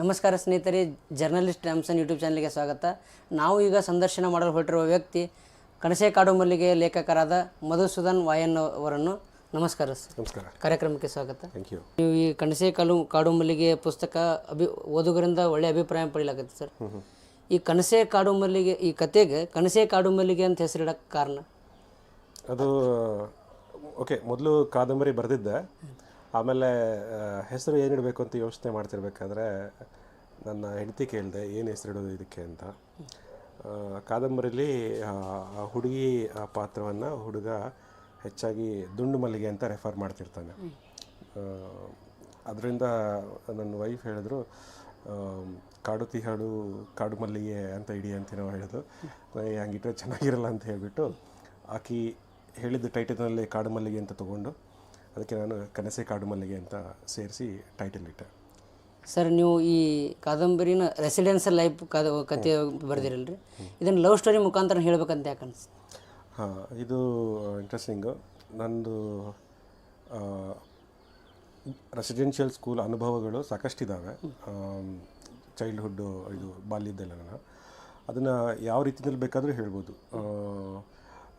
ನಮಸ್ಕಾರ ಸ್ನೇಹಿತರೆ journalist ಟ್ಯಾಮ್ಸನ್ YouTube ಚಾನಲ್ಗೆ ಸ್ವಾಗತ. ನಾವು ಈಗ ಸಂದರ್ಶನ ಮಾಡಲು ಹೊರಟಿರುವ ವ್ಯಕ್ತಿ ಕಣಸೆ ಕಾಡು ಮಲ್ಲಿಗೆ ಲೇಖಕರಾದ ಮಧುಸೂದನ್ ವಾಯನ್ ಅವರನ್ನು ನಮಸ್ಕಾರ ಸರ್. ನಮಸ್ಕಾರ. ಕಾರ್ಯಕ್ರಮಕ್ಕೆ ಸ್ವಾಗತ. ಥ್ಯಾಂಕ್ ಯು ನೀವು ಈ ಕಣಸೆ ಕಾಲು ಕಾಡು ಮಲ್ಲಿಗೆ ಪುಸ್ತಕ ಅಭಿ ಓದುಗರಿಂದ ಒಳ್ಳೆಯ ಅಭಿಪ್ರಾಯ ಪಡೆಯಲಾಗುತ್ತೆ ಸರ್. ಈ ಕಣಸೆ ಕಾಡು ಮಲ್ಲಿಗೆ ಈ ಕತೆಗೆ ಕಣಸೆ ಕಾಡು ಮಲ್ಲಿಗೆ ಅಂತ ಹೆಸರಿಡಕ್ಕೆ ಕಾರಣ? ಅದು ಓಕೆ ಮೊದಲು ಕಾದಂಬರಿ ಬರೆದಿದ್ದೆ. ಆಮೇಲೆ ಹೆಸರು ಏನಿಡಬೇಕು ಅಂತ ಯೋಚನೆ ಮಾಡ್ತಿರ್ಬೇಕಾದ್ರೆ ನನ್ನ ಹೆಂಡತಿ ಕೇಳಿದೆ ಏನು ಹೆಸರಿಡೋದು ಇದಕ್ಕೆ ಅಂತ? ಕಾದಂಬರಿಲಿ ಹುಡುಗಿ ಪಾತ್ರವನ್ನು ಹುಡುಗ ಹೆಚ್ಚಾಗಿ ದುಂಡು ಮಲ್ಲಿಗೆ ಅಂತ ರೆಫರ್ ಮಾಡ್ತಿರ್ತಾನೆ. ಅದರಿಂದ ನನ್ನ ವೈಫ್ ಹೇಳಿದ್ರು ಕಾಡು ತಿಹಾಡು ಕಾಡು ಮಲ್ಲಿಗೆ ಅಂತ ಇಡಿ ಅಂತ ನಾವು ಹೇಳಿದ್ರು ಹಂಗಿಟ್ರೆ ಚೆನ್ನಾಗಿರಲ್ಲ ಅಂತ ಹೇಳಿಬಿಟ್ಟು ಆಕಿ ಹೇಳಿದ ಟೈಟಲ್ನಲ್ಲಿ ಕಾಡು ಮಲ್ಲಿಗೆ ಅಂತ ತೊಗೊಂಡು ಅದಕ್ಕೆ ನಾನು ಕನಸೆ ಕಾಡು ಮಲ್ಲಿಗೆ ಅಂತ ಸೇರಿಸಿ ಟೈಟಲ್ ಇಟ್ಟೆ. ಸರ್ ನೀವು ಈ ಕಾದಂಬರಿನ ರೆಸಿಡೆನ್ಷಿಯಲ್ ಲೈಫ್ ಕದ, ಕತೆ ಬರೆದಿರಲ್ರಿ. ಇದನ್ನು ಲವ್ ಸ್ಟೋರಿ ಮುಖಾಂತರ ಹೇಳ್ಬೇಕಂತ ಯಾಕೆ ಅನಿಸ್ತು? ಹಾಂ, ಇದು ಇಂಟ್ರೆಸ್ಟಿಂಗು ನಂದು ರೆಸಿಡೆನ್ಷಿಯಲ್ ಸ್ಕೂಲ್ ಅನುಭವಗಳು ಸಾಕಷ್ಟಿದ್ದಾವೆ ಚೈಲ್ಡ್ಹುಡ್ಡು ಇದು ಬಾಲ್ಯದ್ದೆಲ್ಲ ನಾನು ಅದನ್ನು ಯಾವ ರೀತಿಯಲ್ಲಿ ಬೇಕಾದರೂ ಹೇಳ್ಬೋದು.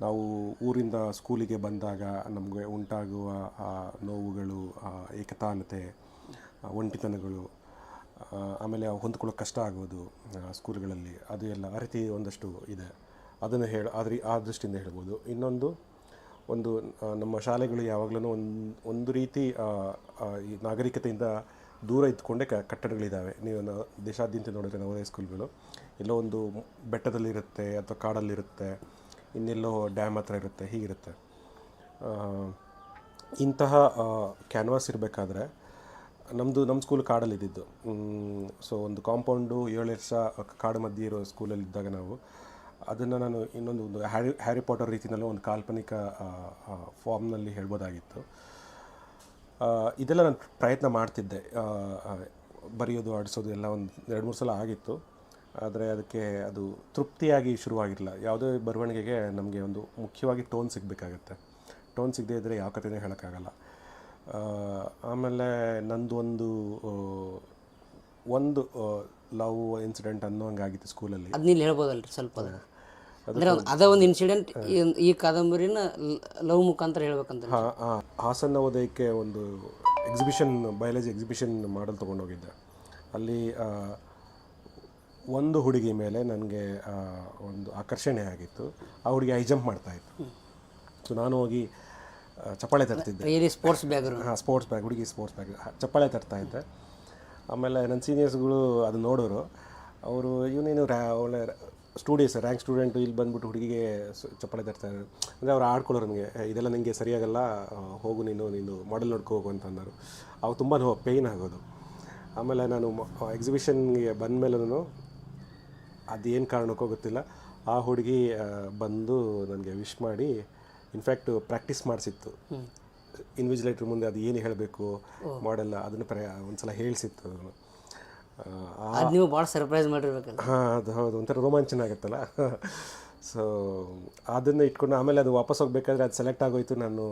ನಾವು ಊರಿಂದ ಸ್ಕೂಲಿಗೆ ಬಂದಾಗ ನಮಗೆ ಉಂಟಾಗುವ, ಆ, ನೋವುಗಳು ಏಕತಾನತೆ ಒಂಟಿತನಗಳು ಆಮೇಲೆ ಹೊಂದ್ಕೊಳ್ಳೋಕೆ ಕಷ್ಟ ಆಗೋದು ಸ್ಕೂಲ್ಗಳಲ್ಲಿ. ಅದು ಎಲ್ಲ ಆ ರೀತಿ ಒಂದಷ್ಟು ಇದೆ. ಅದನ್ನು ಹೇಳ, ಆದರೆ, ಆ ದೃಷ್ಟಿಯಿಂದ ಹೇಳ್ಬೋದು. ಇನ್ನೊಂದು, ಒಂದು ನಮ್ಮ ಶಾಲೆಗಳು ಯಾವಾಗಲೂ ಒಂದು ಒಂದು ರೀತಿ ಈ ನಾಗರಿಕತೆಯಿಂದ ದೂರ ಇದ್ಕೊಂಡೇ ಕ ಕಟ್ಟಡಗಳಿದ್ದಾವೆ ನೀವು ದೇಶಾದ್ಯಂತ ನೋಡಿದ್ರೆ ನವೋದಯ ಸ್ಕೂಲ್ಗಳು ಎಲ್ಲೋ ಒಂದು ಬೆಟ್ಟದಲ್ಲಿರುತ್ತೆ ಅಥವಾ ಕಾಡಲ್ಲಿರುತ್ತೆ, ಇನ್ನೆಲ್ಲೋ ಡ್ಯಾಮ್ ಹತ್ರ ಇರುತ್ತೆ, ಹೀಗಿರುತ್ತೆ. ಇಂತಹ ಕ್ಯಾನ್ವಾಸ್ ಇರಬೇಕಾದ್ರೆ ನಮ್ಮದು ನಮ್ಮ ಸ್ಕೂಲ್ ಕಾಡಲ್ಲಿ ಇದ್ದಿದ್ದು ಸೊ ಒಂದು ಕಾಂಪೌಂಡು ಏಳು ವರ್ಷ ಕಾಡು ಮಧ್ಯೆ ಇರೋ ಸ್ಕೂಲಲ್ಲಿ ಇದ್ದಾಗ ನಾವು, ಅದನ್ನು ನಾನು ಇನ್ನೊಂದು ಒಂದು ಹ್ಯಾರಿ ಹ್ಯಾರಿ ಪಾಟರ್ ರೀತಿಯಲ್ಲಿ ಒಂದು ಕಾಲ್ಪನಿಕ ಫಾರ್ಮ್ನಲ್ಲಿ ಹೇಳ್ಬೋದಾಗಿತ್ತು. ಇದೆಲ್ಲ ನಾನು ಪ್ರಯತ್ನ ಮಾಡ್ತಿದ್ದೆ. ಬರೆಯೋದು, ಆಡಿಸೋದು ಎಲ್ಲ ಒಂದು ಎರಡು, ಮೂರು ಸಲ ಆಗಿತ್ತು. ಆದರೆ ಅದಕ್ಕೆ ಅದು ತೃಪ್ತಿಯಾಗಿ ಶುರುವಾಗಿರಲಿಲ್ಲ. ಯಾವುದೇ ಬರವಣಿಗೆಗೆ ನಮಗೆ ಒಂದು ಮುಖ್ಯವಾಗಿ ಟೋನ್ ಸಿಗಬೇಕಾಗತ್ತೆ. ಟೋನ್ ಸಿಗದೇ ಇದ್ದರೆ ಯಾವ ಕಥೆನೇ ಹೇಳೋಕ್ಕಾಗಲ್ಲ. ಆಮೇಲೆ ನಂದು ಒಂದು ಒಂದು ಲವ್ ಇನ್ಸಿಡೆಂಟ್ ಅನ್ನೋ ಹಂಗಾಗಿತ್ತು ಸ್ಕೂಲಲ್ಲಿ. ಅದು ಇಲ್ಲಿ ಹೇಳ್ಬೋದಲ್ರಿ ಸ್ವಲ್ಪ ಅದನ್ನ ಅಂದ್ರೆ ಅದ ಒಂದು ಇನ್ಸಿಡೆಂಟ್ ಈ ಕಾದಂಬರಿನ ಲವ್ ಮುಖಾಂತರ ಹೇಳ್ಬೇಕಂತ ಹಾ ಹಾ ಹಾಸನ ನವೋದಯಕ್ಕೆ ಒಂದು ಎಕ್ಸಿಬಿಷನ್ ಬಯಾಲಜಿ ಎಕ್ಸಿಬಿಷನ್ ಮಾಡಲ್ ತೊಗೊಂಡೋಗಿದ್ದೆ ಅಲ್ಲಿ ಆ, ಒಂದು ಹುಡುಗಿ ಮೇಲೆ ನನಗೆ ಒಂದು ಆಕರ್ಷಣೆ ಆಗಿತ್ತು. ಆ ಹುಡುಗಿ ಐ ಜಂಪ್ ಮಾಡ್ತಾಯಿತ್ತು ಸೊ ನಾನು ಹೋಗಿ ಚಪ್ಪಾಳೆ ತರ್ತಿದ್ದೆ ಸ್ಪೋರ್ಟ್ಸ್ ಬ್ಯಾಗ್ ಹಾಂ ಸ್ಪೋರ್ಟ್ಸ್ ಬ್ಯಾಗ್ ಹುಡುಗಿ ಸ್ಪೋರ್ಟ್ಸ್ ಬ್ಯಾಗ್ ಚಪ್ಪಾಳೆ ತರ್ತಾ ಇದ್ದೆ. ಆಮೇಲೆ ನನ್ನ ಸೀನಿಯರ್ಸ್ಗಳು ಅದು ನೋಡೋರು ಅವರು ಇವನೇನು ರ್ಯಾ ಒಳ್ಳೆ ಸ್ಟೂಡಿಯೋಸ್ ರ್ಯಾಂಕ್ ಸ್ಟೂಡೆಂಟು ಇಲ್ಲಿ ಬಂದ್ಬಿಟ್ಟು ಹುಡುಗಿಗೆ ಸ- ಚಪ್ಪಾಳೆ ತರ್ತಾ ಇದ್ದಾರೆ. ಅಂದರೆ ಅವ್ರು ಆಡ್ಕೊಳ್ಳೋರು ನನಗೆ. ಇದೆಲ್ಲ ನಿಮಗೆ ಸರಿಯಾಗಲ್ಲ ಹೋಗು ನೀನು ನೀನು ಮಾಡೆಲ್ ನೋಡ್ಕೊ ಹೋಗು ಅಂತ ಅಂದರು. ಅವು ತುಂಬ ನೋ ಪೇಯ್ನ್ ಆಗೋದು. ಆಮೇಲೆ ನಾನು ಎಕ್ಸಿಬಿಷನ್ಗೆ ಬಂದ ಮೇಲೂ ಅದೇನು ಕಾರಣಕ್ಕೋ ಗೊತ್ತಿಲ್ಲ. ಆ ಹುಡುಗಿ ಬಂದು ನನಗೆ ವಿಶ್ ಮಾಡಿ ಇನ್ಫ್ಯಾಕ್ಟ್ ಪ್ರಾಕ್ಟೀಸ್ ಮಾಡಿಸಿತ್ತು. ಇನ್ವಿಜಿಲೇಟರ್ ಮುಂದೆ ಅದು ಏನು ಹೇಳಬೇಕು ಮಾಡೆಲ್ಲ ಅದನ್ನು ಪ್ರ ಒಂದ್ಸಲ ಹೇಳಿಸಿತ್ತು ಅದನ್ನು ಅದು ನೀವು ಭಾಳ ಸರ್ಪ್ರೈಸ್ ಮಾಡಿರ್ಬೇಕಲ್ಲ. ಹಾಂ ಅದು ಹೌದು. ಒಂಥರ ರೋಮಾಂಚನ ಆಗುತ್ತಲ್ಲ? ಸೊ ಅದನ್ನು ಇಟ್ಕೊಂಡು ಆಮೇಲೆ ಅದು ವಾಪಸ್ ಹೋಗಬೇಕಾದ್ರೆ ಅದು ಸೆಲೆಕ್ಟ್ ಆಗೋಯ್ತು. ನಾನು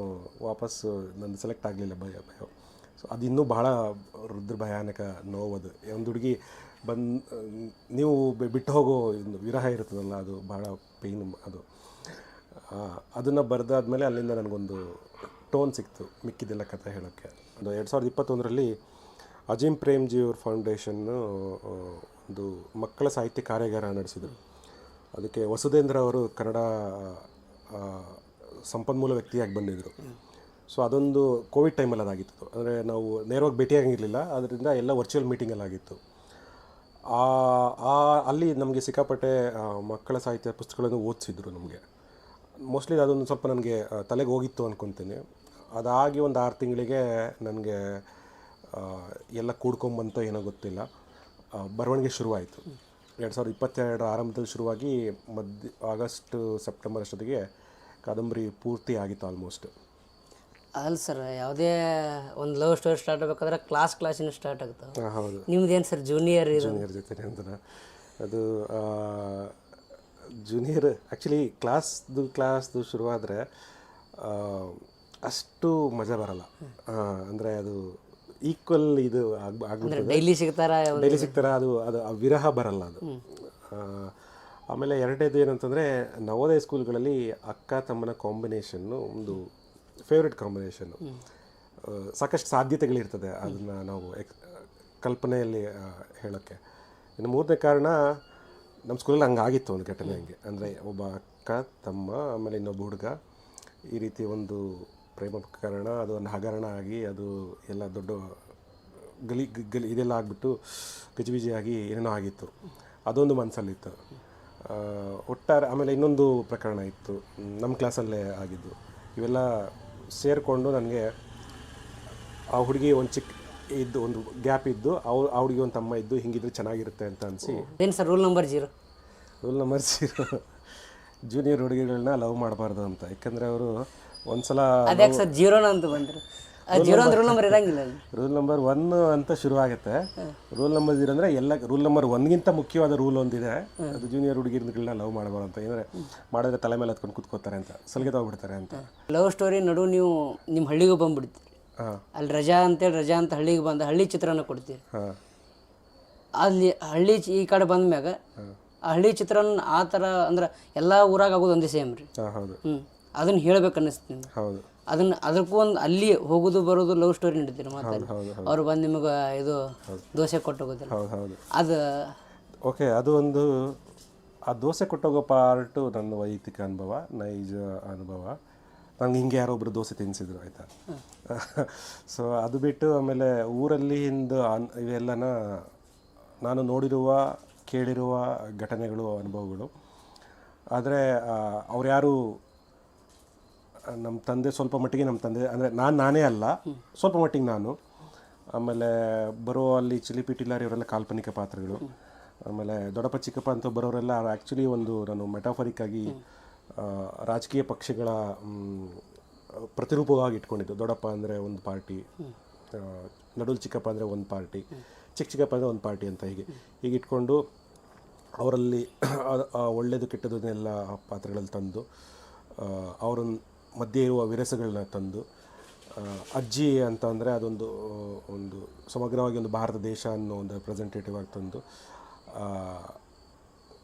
ವಾಪಸ್ ನಂದು ಸೆಲೆಕ್ಟ್ ಆಗಲಿಲ್ಲ ಭಯ ಭಯ. ಸೊ ಅದು ಇನ್ನೂ ಬಹಳ ರುದ್ರ ಭಯಾನಕ ನೋವದು ಒಂದು ಹುಡುಗಿ ಬಂದು ನೀವು ಬಿಟ್ಟು ಹೋಗೋ ವಿರಹ ಇರ್ತದಲ್ಲ ಅದು ಬಹಳ ಪೇಯ್ನ್ ಅದು. ಅದನ್ನು ಬರೆದಾದ್ಮೇಲೆ ಅಲ್ಲಿಂದ ನನಗೊಂದು ಟೋನ್ ಸಿಕ್ತು ಮಿಕ್ಕಿದ್ದೆಲ್ಲ ಕಥೆ ಹೇಳೋಕ್ಕೆ. ಒಂದು ಎರಡು ಸಾವಿರದ ಇಪ್ಪತ್ತೊಂದರಲ್ಲಿ ಅಜಿಮ್ ಪ್ರೇಮ್ಜಿ ಅವ್ರ ಫೌಂಡೇಶನ್ನು ಒಂದು ಮಕ್ಕಳ ಸಾಹಿತ್ಯ ಕಾರ್ಯಾಗಾರ ನಡೆಸಿದರು. ಅದಕ್ಕೆ ವಸುಧೇಂದ್ರ ಅವರು ಕನ್ನಡ ಸಂಪನ್ಮೂಲ ವ್ಯಕ್ತಿಯಾಗಿ ಬಂದಿದ್ದರು ಸೊ ಅದೊಂದು ಕೋವಿಡ್ ಟೈಮಲ್ಲಿ ಅದಾಗಿತ್ತು. ಅಂದರೆ ನಾವು ನೇರವಾಗಿ ಭೇಟಿಯಾಗಿರಲಿಲ್ಲ ಅದರಿಂದ ಎಲ್ಲ ವರ್ಚುವಲ್ ಮೀಟಿಂಗಲ್ಲಾಗಿತ್ತು ಆ ಆ, ಅಲ್ಲಿ ನಮಗೆ ಸಿಕ್ಕಾಪಟ್ಟೆ ಮಕ್ಕಳ ಸಾಹಿತ್ಯ ಪುಸ್ತಕಗಳನ್ನು ಓದಿಸಿದ್ರು ನಮಗೆ. ಮೋಸ್ಟ್ಲಿ ಅದೊಂದು ಸ್ವಲ್ಪ ನನಗೆ ತಲೆಗೆ ಹೋಗಿತ್ತು ಅಂದ್ಕೊತೀನಿ ಅದಾಗಿ ಒಂದು ಆರು ತಿಂಗಳಿಗೆ ನನಗೆ ಎಲ್ಲ ಕೂಡ್ಕೊಂಬಂತೋ ಏನೋ ಗೊತ್ತಿಲ್ಲ. ಬರವಣಿಗೆ ಶುರುವಾಯಿತು. ಎರಡು ಸಾವಿರದ ಇಪ್ಪತ್ತೆರಡರ ಆರಂಭದಲ್ಲಿ ಶುರುವಾಗಿ ಮಧ್ಯ ಆಗಸ್ಟ್ ಸೆಪ್ಟೆಂಬರ್ ಅಷ್ಟೊತ್ತಿಗೆ ಕಾದಂಬರಿ ಪೂರ್ತಿ ಆಗಿತ್ತು ಆಲ್ಮೋಸ್ಟ್ ಅಲ್ಲ ಸರ್ ಯಾವುದೇ ಒಂದು ಲವ್ ಸ್ಟೋರಿ ಸ್ಟಾರ್ಟ್ ಆಗಬೇಕಾದ್ರೆ ಕ್ಲಾಸ್ ಕ್ಲಾಸಿನ ಸ್ಟಾರ್ಟ್ ಆಗುತ್ತೆ. ಹೌದು. ನಿಮ್ದೇನು ಸರ್ ಜೂನಿಯರ್ ಜೂನಿಯರ್ ಜೊತೆ ಅಂತ. ಅದು ಜೂನಿಯರ್ ಆ್ಯಕ್ಚುಲಿ ಕ್ಲಾಸ್ದು ಕ್ಲಾಸ್ದು ಶುರುವಾದರೆ ಅಷ್ಟು ಮಜಾ ಬರಲ್ಲ. ಅಂದರೆ ಅದು ಈಕ್ವಲ್ ಇದು ಆಗ್ ಆಗ್ಬಿಡ್ತದೆ. ಡೈಲಿ ಸಿಗ್ತಾರ ಡೈಲಿ ಸಿಗ್ತಾರ ಅದು ಅದು ಆ ವಿರಹ ಬರಲ್ಲ ಅದು. ಆಮೇಲೆ ಎರಡನೇದು ಏನಂತಂದರೆ ನವೋದಯ ಸ್ಕೂಲ್ಗಳಲ್ಲಿ ಅಕ್ಕ ತಮ್ಮನ ಕಾಂಬಿನೇಷನ್ನು ಒಂದು ಫೇವ್ರೆಟ್ ಕಾಂಬಿನೇಷನ್ನು ಸಾಕಷ್ಟು ಸಾಧ್ಯತೆಗಳಿರ್ತದೆ ಅದನ್ನು ನಾವು ಎಕ್ ಕಲ್ಪನೆಯಲ್ಲಿ ಹೇಳೋಕ್ಕೆ. ಇನ್ನು ಮೂರನೇ ಕಾರಣ ನಮ್ಮ ಸ್ಕೂಲಲ್ಲಿ ಹಂಗೆ ಆಗಿತ್ತು ಒಂದು ಘಟನೆ ಹಂಗೆ. ಅಂದರೆ ಒಬ್ಬ ಅಕ್ಕ, ತಮ್ಮ, ಆಮೇಲೆ ಇನ್ನೊಬ್ಬ ಹುಡುಗ ಈ ರೀತಿ ಒಂದು ಪ್ರೇಮ ಪ್ರಕರಣ, ಅದು ಒಂದು ಹಗರಣ ಆಗಿ ಅದು ಎಲ್ಲ ದೊಡ್ಡ ಗಲಿ ಗಲಿ ಇದೆಲ್ಲ ಆಗಿಬಿಟ್ಟು ಗಜಿಬಿಜಿಯಾಗಿ ಏನೇನೋ ಆಗಿತ್ತು. ಅದೊಂದು ಮನಸ್ಸಲ್ಲಿತ್ತು ಒಟ್ಟಾರೆ ಆಮೇಲೆ ಇನ್ನೊಂದು ಪ್ರಕರಣ ಇತ್ತು. ನಮ್ಮ ಕ್ಲಾಸಲ್ಲೇ ಆಗಿದ್ದು. ಇವೆಲ್ಲ ಸೇರಿಕೊಂಡು ನನಗೆ ಆ ಹುಡುಗಿ ಒಂದು ಚಿಕ್ಕ ಇದ್ದು, ಒಂದು ಗ್ಯಾಪ್ ಇದ್ದು ಅವ್ರು ಆ ಹುಡುಗಿ ಒಂದು ತಮ್ಮ ಇದ್ದು, ಹಿಂಗಿದ್ರೆ ಚೆನ್ನಾಗಿರುತ್ತೆ ಅಂತ ಅನಿಸಿ. ಏನು sir rule number zero rule number zero junior ಹುಡುಗಿಗಳನ್ನ love ಮಾಡಬಾರ್ದು ಅಂತ. ಯಾಕಂದರೆ ಅವರು ಒಂದ್ಸಲ ಅದ್ಯಾಕೆ ಸರ್ ಜೀರೋನ ಅಂತ ಬಂದರು? ಜೀರೋ ಅಂದ್ರೆ ರೂಲ್ ನಂಬರ್ ಇರಂಗಿಲ್ಲ ರೂಲ್ ನಂಬರ್ ಒನ್ ಅಂತ ಶುರು ಆಗುತ್ತೆ ರೂಲ್ ನಂಬರ್ ಜೀರೋ ಅಂದರೆ ಎಲ್ಲ ರೂಲ್ ನಂಬರ್ ಒನ್ಗಿಂತ ಮುಖ್ಯವಾದ ರೂಲ್ ಒಂದಿದೆ. ಅದು ಜೂನಿಯರ್ ಹುಡುಗಿರ್ಗಳನ್ನ ಲವ್ ಮಾಡಬಾರ್ದು ಅಂತ. ಏನಂದರೆ ಮಾಡಿದ್ರೆ ತಲೆ ಮೇಲೆ ಹತ್ಕೊಂಡು ಕುತ್ಕೋತಾರೆ ಅಂತ. ಸಲಿಗೆ ತಗೊಬಿಡ್ತಾರೆ ಅಂತ. ಲವ್ ಸ್ಟೋರಿ ನಡು ನೀವು ನಿಮ್ಮ ಹಳ್ಳಿಗೂ ಬಂದ್ಬಿಡ್ತೀರಿ. ಅಲ್ಲಿ ರಜಾ ಅಂತೇಳಿ ರಜಾ ಅಂತ ಹಳ್ಳಿಗೆ ಬಂದ ಹಳ್ಳಿ ಚಿತ್ರನ ಕೊಡ್ತೀರಿ. ಅಲ್ಲಿ ಹಳ್ಳಿ ಈ ಕಡೆ ಬಂದ ಮ್ಯಾಗ ಆ ಹಳ್ಳಿ ಚಿತ್ರನ ಆ ಥರ ಅಂದ್ರೆ ಎಲ್ಲ ಊರಾಗ ಆಗೋದು ಒಂದೇ ಸೇಮ್ ರೀ. ಹ್ಞೂ ಅದನ್ನು ಹೇಳ್ಬೇಕು ಅನ್ನಿಸ್ತು ನಿಮ್ಗೆ. ಹೌದು. ಅದನ್ನ ಅದಕ್ಕೂ ಒಂದು ಅಲ್ಲಿ ಹೋಗೋದು ಬರೋದು ಲವ್ ಸ್ಟೋರಿ ನಡೀತೀರಿ ಮಾತಾಡಿ. ಅವ್ರು ಬಂದು ನಿಮಗೆ ಇದು ದೋಸೆ ಕೊಟ್ಟು ಹೋಗೋದಿಲ್ಲ ಹೌದು ಹೌದು. ಅದು ಓಕೆ ಅದು ಒಂದು ಆ ದೋಸೆ ಕೊಟ್ಟೋಗೋ ಪಾರ್ಟು ನನ್ನ ವೈಯಕ್ತಿಕ ಅನುಭವ ನೈಜ ಅನುಭವ. ನಂಗೆ ಹಿಂಗೆ ಯಾರೋ ಒಬ್ರು ದೋಸೆ ತಿನ್ನಿಸಿದ್ರು ಆಯಿತಾ? ಸೊ ಅದು ಬಿಟ್ಟು ಆಮೇಲೆ ಊರಲ್ಲಿ ಹಿಂದೆ ಇವೆಲ್ಲನ ನಾನು ನೋಡಿರುವ ಕೇಳಿರುವ ಘಟನೆಗಳು, ಅನುಭವಗಳು. ಆದರೆ ಅವ್ರು ಯಾರು ನಮ್ಮ ತಂದೆ ಸ್ವಲ್ಪ ಮಟ್ಟಿಗೆ ನಮ್ಮ ತಂದೆ, ಅಂದರೆ ನಾನು ನಾನೇ ಅಲ್ಲ, ಸ್ವಲ್ಪ ಮಟ್ಟಿಗೆ ನಾನು. ಆಮೇಲೆ ಬರೋ ಅಲ್ಲಿ ಚಿಲಿಪಿಟಿಲಾರಿ ಇವರೆಲ್ಲ ಕಾಲ್ಪನಿಕ ಪಾತ್ರಗಳು. ಆಮೇಲೆ ದೊಡ್ಡಪ್ಪ, ಚಿಕ್ಕಪ್ಪ ಅಂತ ಬರೋರೆಲ್ಲ ಆ್ಯಕ್ಚುಲಿ ಒಂದು ನಾನು ಮೆಟಾಫರಿಕ್ಕಾಗಿ ರಾಜಕೀಯ ಪಕ್ಷಗಳ ಪ್ರತಿರೂಪವಾಗಿ ಇಟ್ಕೊಂಡಿದ್ದು. ದೊಡ್ಡಪ್ಪ ಅಂದರೆ ಒಂದು ಪಾರ್ಟಿ ನಡುಲ್ ಚಿಕ್ಕಪ್ಪ ಅಂದರೆ ಒಂದು ಪಾರ್ಟಿ. ಚಿಕ್ಕ ಚಿಕ್ಕಪ್ಪ ಅಂದರೆ ಒಂದು ಪಾರ್ಟಿ ಅಂತ ಹೀಗೆ. ಹೀಗೆ ಇಟ್ಕೊಂಡು ಅವರಲ್ಲಿ ಒಳ್ಳೆಯದು ಕೆಟ್ಟದನ್ನೆಲ್ಲ ಪಾತ್ರಗಳಲ್ಲಿ ತಂದು ಅವರ ಮಧ್ಯೆ ಇರುವ ವಿರಸಗಳನ್ನ ತಂದು ಅಜ್ಜಿ ಅಂತ ಅಂದರೆ ಅದೊಂದು ಒಂದು ಸಮಗ್ರವಾಗಿ ಒಂದು ಭಾರತ ದೇಶ ಅನ್ನೋ ಒಂದು ರೆಪ್ರೆಸೆಂಟೇಟಿವ್ ಆಗಿ ತಂದು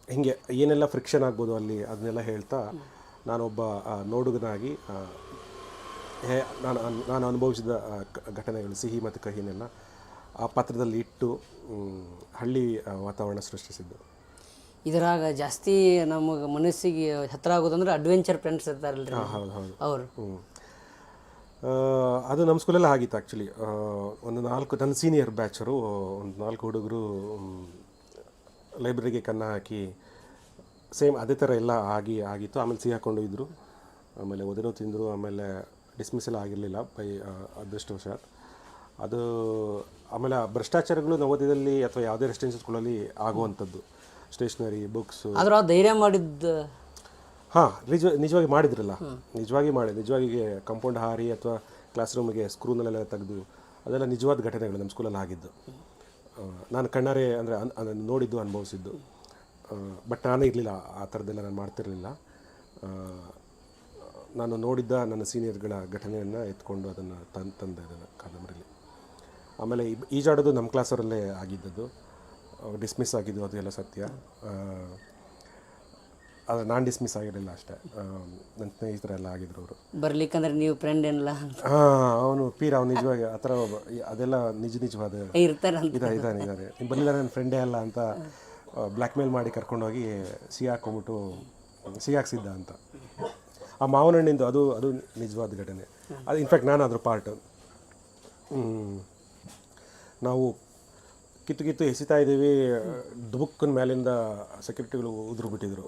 ಹೀಗೆ ಏನೆಲ್ಲ ಫ್ರಿಕ್ಷನ್ ಆಗ್ಬೋದು ಅಲ್ಲಿ ಅದನ್ನೆಲ್ಲ ಹೇಳ್ತಾ ನಾನೊಬ್ಬ ನೋಡುಗನಾಗಿ ಹೇ, ನಾನು ನಾನು ಅನುಭವಿಸಿದ ಘಟನೆಗಳು ಸಿಹಿ ಮತ್ತು ಕಹಿನೆಲ್ಲ ಆ ಪಾತ್ರದಲ್ಲಿ ಇಟ್ಟು ಹಳ್ಳಿ ವಾತಾವರಣ ಸೃಷ್ಟಿಸಿದ್ದು. ಇದರಾಗ ಜಾಸ್ತಿ ನಮಗೆ ಮನಸ್ಸಿಗೆ ಹತ್ರ ಆಗೋದಂದ್ರೆ ಅಡ್ವೆಂಚರ್ ಫ್ರೆಂಡ್ಸ್ ಇರ್ತಾರಲ್ರಿ ಹೌದು ಹೌದು. ಅವರು. ಅದು ನಮ್ಮ ಸ್ಕೂಲೆಲ್ಲ ಆಗಿತ್ತು ಆ್ಯಕ್ಚುಲಿ ಒಂದು ನಾಲ್ಕು ನನ್ನ ಸೀನಿಯರ್ ಬ್ಯಾಚರು ಒಂದು ನಾಲ್ಕು ಹುಡುಗರು ಲೈಬ್ರರಿಗೆ ಕನ್ನ ಹಾಕಿ ಸೇಮ್ ಅದೇ ಥರ ಎಲ್ಲ ಆಗಿ ಆಗಿತ್ತು. ಆಮೇಲೆ ಸಿಹಿ ಹಾಕ್ಕೊಂಡು ಇದ್ದರು ಆಮೇಲೆ ಒದಿರೋ ತಿಂದರು. ಆಮೇಲೆ ಡಿಸ್ಮಿಸ್ ಎಲ್ಲ ಆಗಿರಲಿಲ್ಲ. ಬೈ ಅದೃಷ್ಟವಶಾತ್ ಅದು ಆಮೇಲೆ ಭ್ರಷ್ಟಾಚಾರಗಳು ನವೋದಯದಲ್ಲಿ ಅಥವಾ ಯಾವುದೇ ರೆಸ್ಟೋರೆನ್ಸ್ಗಳಲ್ಲಿ ಸ್ಕೂಲಲ್ಲಿ ಆಗುವಂಥದ್ದು. ಸ್ಟೇಷ್ನರಿ ಬುಕ್ಸ್ ಆದ್ರೆ ಆ ಧೈರ್ಯ ಮಾಡಿದ್ದ ಹಾಂ ನಿಜ ನಿಜವಾಗಿ ಮಾಡಿದ್ರಲ್ಲ. ನಿಜವಾಗಿ ಮಾಡಿ ನಿಜವಾಗಿ ಕಂಪೌಂಡ್ ಹಾರಿ ಅಥವಾ ಕ್ಲಾಸ್ ರೂಮಿಗೆ ಸ್ಕ್ರೂನಲ್ಲೆಲ್ಲ ತೆಗೆದು ಅದೆಲ್ಲ ನಿಜವಾದ ಘಟನೆಗಳು ನಮ್ಮ ಸ್ಕೂಲಲ್ಲಿ ಆಗಿದ್ದು. ನಾನು ಕಣ್ಣಾರೆ ಅಂದರೆ ಅದನ್ನು ನೋಡಿದ್ದು ಅನುಭವಿಸಿದ್ದು. ಬಟ್ ನಾನೇ ಇರಲಿಲ್ಲ. ಆ ಥರದ್ದೆಲ್ಲ ನಾನು ಮಾಡ್ತಿರಲಿಲ್ಲ. ನಾನು ನೋಡಿದ್ದ ನನ್ನ ಸೀನಿಯರ್ಗಳ ಘಟನೆಯನ್ನು ಎತ್ಕೊಂಡು ಅದನ್ನು ತಂದು ತಂದೆ ಅದನ್ನು ಕಾದಂಬರಿಲಿ ಆಮೇಲೆ ಈ- ಈಜಾಡೋದು ನಮ್ಮ ಕ್ಲಾಸವರಲ್ಲೇ ಆಗಿದ್ದದ್ದು. ಡಿಸ್ಮಿಸ್ ಆಗಿದ್ದು ಅದು ಎಲ್ಲ ಸತ್ಯ. ಅದು ನಾನು ಡಿಸ್ಮಿಸ್ ಆಗಿರಲಿಲ್ಲ ಅಷ್ಟೇ. ನನ್ನ ಸ್ನೇಹಿತರೆಲ್ಲ ಆಗಿದ್ರು ಅವರು. ಬರ್ಲಿಕ್ಕಂದ್ರೆ ನೀವು ಫ್ರೆಂಡ್ ಏನಿಲ್ಲ ಹಾಂ ಅವನು ಪೀರ್ ಅವ್ನು ನಿಜವಾಗಿ ಆ ಥರ ಅದೆಲ್ಲ ನಿಜ ನಿಜವಾದ ಇರ್ತಾರೆ ಅಂತ. ಇದ ಇದ್ದಾನೆ ನೀವು ಬರಲಿಲ್ಲ ನನ್ನ ಫ್ರೆಂಡೇ ಅಲ್ಲ ಅಂತ ಬ್ಲ್ಯಾಕ್ ಮೇಲ್ ಮಾಡಿ ಕರ್ಕೊಂಡೋಗಿ ಸಿಹಿ ಹಾಕೊಂಬಿಟ್ಟು ಸಿಹಿ ಹಾಕ್ಸಿದ್ದ ಅಂತ. ಆ ಮಾವನ ಹಣ್ಣಿಂದು ಅದು ಅದು ನಿಜವಾದ ಘಟನೆ. ಅದು ಇನ್ಫ್ಯಾಕ್ಟ್ ನಾನು ಅದ್ರ ಪಾರ್ಟ್ ನಾವು ಕಿತ್ತು ಕಿತ್ತು ಎಸಿತಾ ಇದ್ದೀವಿ ಡುಬುಕ್ಕನ ಮೇಲಿಂದ ಸೆಕ್ಯೂರಿಟಿಗಳು ಉದುರು ಬಿಟ್ಟಿದ್ರು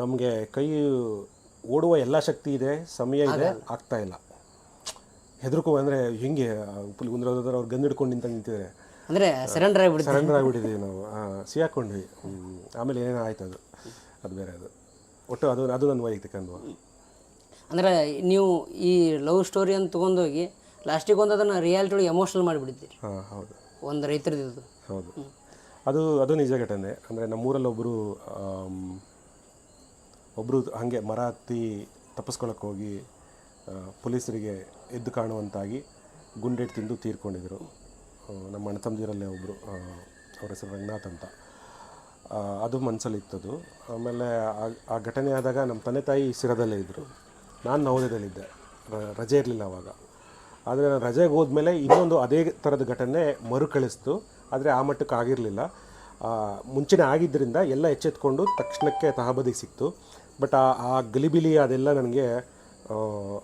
ನಮಗೆ ಕೈ ಓಡುವ ಎಲ್ಲ ಶಕ್ತಿ ಇದೆ ಸಮಯ ಇದೆ ಆಗ್ತಾ ಇಲ್ಲ. ಹೆದರ್ಕೊ ಅಂದರೆ ಹಿಂಗೆ ಉಪ್ಪಲ್ಲಿ ಗುಂದ್ರ ಅವ್ರು ಗನ್ ಹಿಡ್ಕೊಂಡು ನಿಂತ ನಿಂತಿದ್ದಾರೆ. ಅಂದರೆ ಸರೆಂಡರ್ ಆಗಿಬಿಡಿ ಸರೆಂಡರ್ ಆಗಿಬಿಟ್ಟಿದ್ದೀವಿ ನಾವು. ಸಿ ಹಾಕೊಂಡ್ವಿ ಆಮೇಲೆ ಏನೇನೋ ಆಯ್ತು ಅದು. ಅದು ಬೇರೆ ಅದು. ಒಟ್ಟು ಅದು ಅದು ನನ್ನ ವೈಯಕ್ತಿಕ ಅನುಭವ. ಅಂದ್ರೆ ನೀವು ಈ ಲವ್ ಸ್ಟೋರಿಯನ್ನು ತೊಗೊಂಡೋಗಿ ಲಾಸ್ಟಿಗೆ ಒಂದು ಅದನ್ನು ರಿಯಾಲಿಟಿ ಒಳಗೆ ಎಮೋಷನಲ್ ಮಾಡಿಬಿಡ್ತೀರಿ ಹಾಂ ಹೌದು. ಒಂದು ರೈತರದ್ದು ಹೌದು. ಅದು ಅದು ನಿಜ ಘಟನೆ. ಅಂದರೆ ನಮ್ಮೂರಲ್ಲಿ ಒಬ್ಬರು ಒಬ್ಬರು ಹಾಗೆ ಮರ ಹತ್ತಿ ತಪ್ಪಿಸ್ಕೊಳಕ್ಕೆ ಹೋಗಿ ಪೊಲೀಸರಿಗೆ ಎದ್ದು ಕಾಣುವಂತಾಗಿ ಗುಂಡೇಟ್ ತಿಂದು ತೀರ್ಕೊಂಡಿದ್ರು. ನಮ್ಮ ಅಣ್ಣ ತಮ್ಮದಿರಲ್ಲೇ ಒಬ್ಬರು ಅವ್ರ ಹೆಸರು ರಂಗನಾಥ್ ಅಂತ. ಅದು ಮನಸ್ಸಲ್ಲಿ ಇತ್ತದು. ಆಮೇಲೆ ಆ- ಘಟನೆ ಆದಾಗ ನಮ್ಮ ತಂದೆ ತಾಯಿ ಸಿರದಲ್ಲೇ ಇದ್ದರು ನಾನು ನವೋದಯದಲ್ಲಿದ್ದೆ. ರಜೆ ಇರಲಿಲ್ಲ ಅವಾಗ. ಆದರೆ ನಾನು ರಜೆಗೆ ಹೋದ್ಮೇಲೆ ಇನ್ನೊಂದು ಅದೇ ಥರದ ಘಟನೆ ಮರುಕಳಿಸ್ತು. ಆದರೆ ಆ ಮಟ್ಟಕ್ಕೆ ಆಗಿರಲಿಲ್ಲ. ಮುಂಚೆನೇ ಆಗಿದ್ದರಿಂದ ಎಲ್ಲ ಎಚ್ಚೆತ್ಕೊಂಡು ತಕ್ಷಣಕ್ಕೆ ತಹಬದಿಗೆ ಸಿಕ್ತು. ಬಟ್ ಆ ಆ ಗಲಿಬಿಲಿ ಅದೆಲ್ಲ ನನಗೆ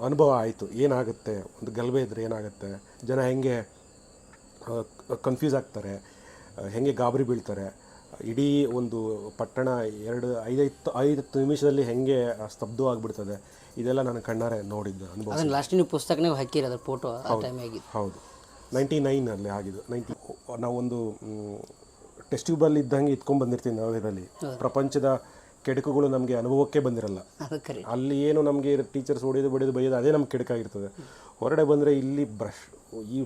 ಅನುಭವ ಆಯಿತು. ಏನಾಗುತ್ತೆ? ಒಂದು ಗಲಭೆ ಇದ್ದರೆ ಏನಾಗುತ್ತೆ? ಜನ ಹೆಂಗೆ ಕನ್ಫ್ಯೂಸ್ ಆಗ್ತಾರೆ? ಹೆಂಗೆ ಗಾಬರಿ ಬೀಳ್ತಾರೆ? ಇಡೀ ಒಂದು ಪಟ್ಟಣ ಎರಡು, ಐದೈದು ಐದು ನಿಮಿಷದಲ್ಲಿ ಹೆಂಗೆ ಸ್ತಬ್ಧವಾಗಿಬಿಡ್ತದೆ? ಇದೆಲ್ಲ ನಾನು ಕಣ್ಣಾರೆ ನೋಡಿದ್ದು ಅನುಭವ ಅದನ್ನ ಲಾಸ್ಟ್ ನೀವು ಪುಸ್ತಕನಾಗ ಹಾಕಿರೋದು ಫೋಟೋ ಆ ಟೈಮ್ ಹೌದು. ನೈಂಟಿ ನೈನಲ್ಲಿ ಆಗಿದ್ದು. ನೈಂಟಿ ನಾವೊಂದು ಟೆಸ್ಟ್ ಟ್ಯೂಬಲ್ಲಿ ಇದ್ದಂಗೆ ಇಟ್ಕೊಂಡು ಬಂದಿರ್ತೀವಿ ಇದರಲ್ಲಿ ಪ್ರಪಂಚದ ಕೆಡಕುಗಳು ನಮಗೆ ಅನುಭವಕ್ಕೆ ಬಂದಿರಲ್ಲ. ಅಲ್ಲಿ ಏನು ನಮಗೆ ಟೀಚರ್ಸ್ ಹೊಡೆಯೋದು ಬಡಿಯೋದು ಬೈಯೋದು ಅದೇ ನಮ್ಗೆ ಕೆಡಕಾಗಿರ್ತದೆ. ಹೊರಗಡೆ ಬಂದರೆ ಇಲ್ಲಿ ಬ್ರಷ್ ಈ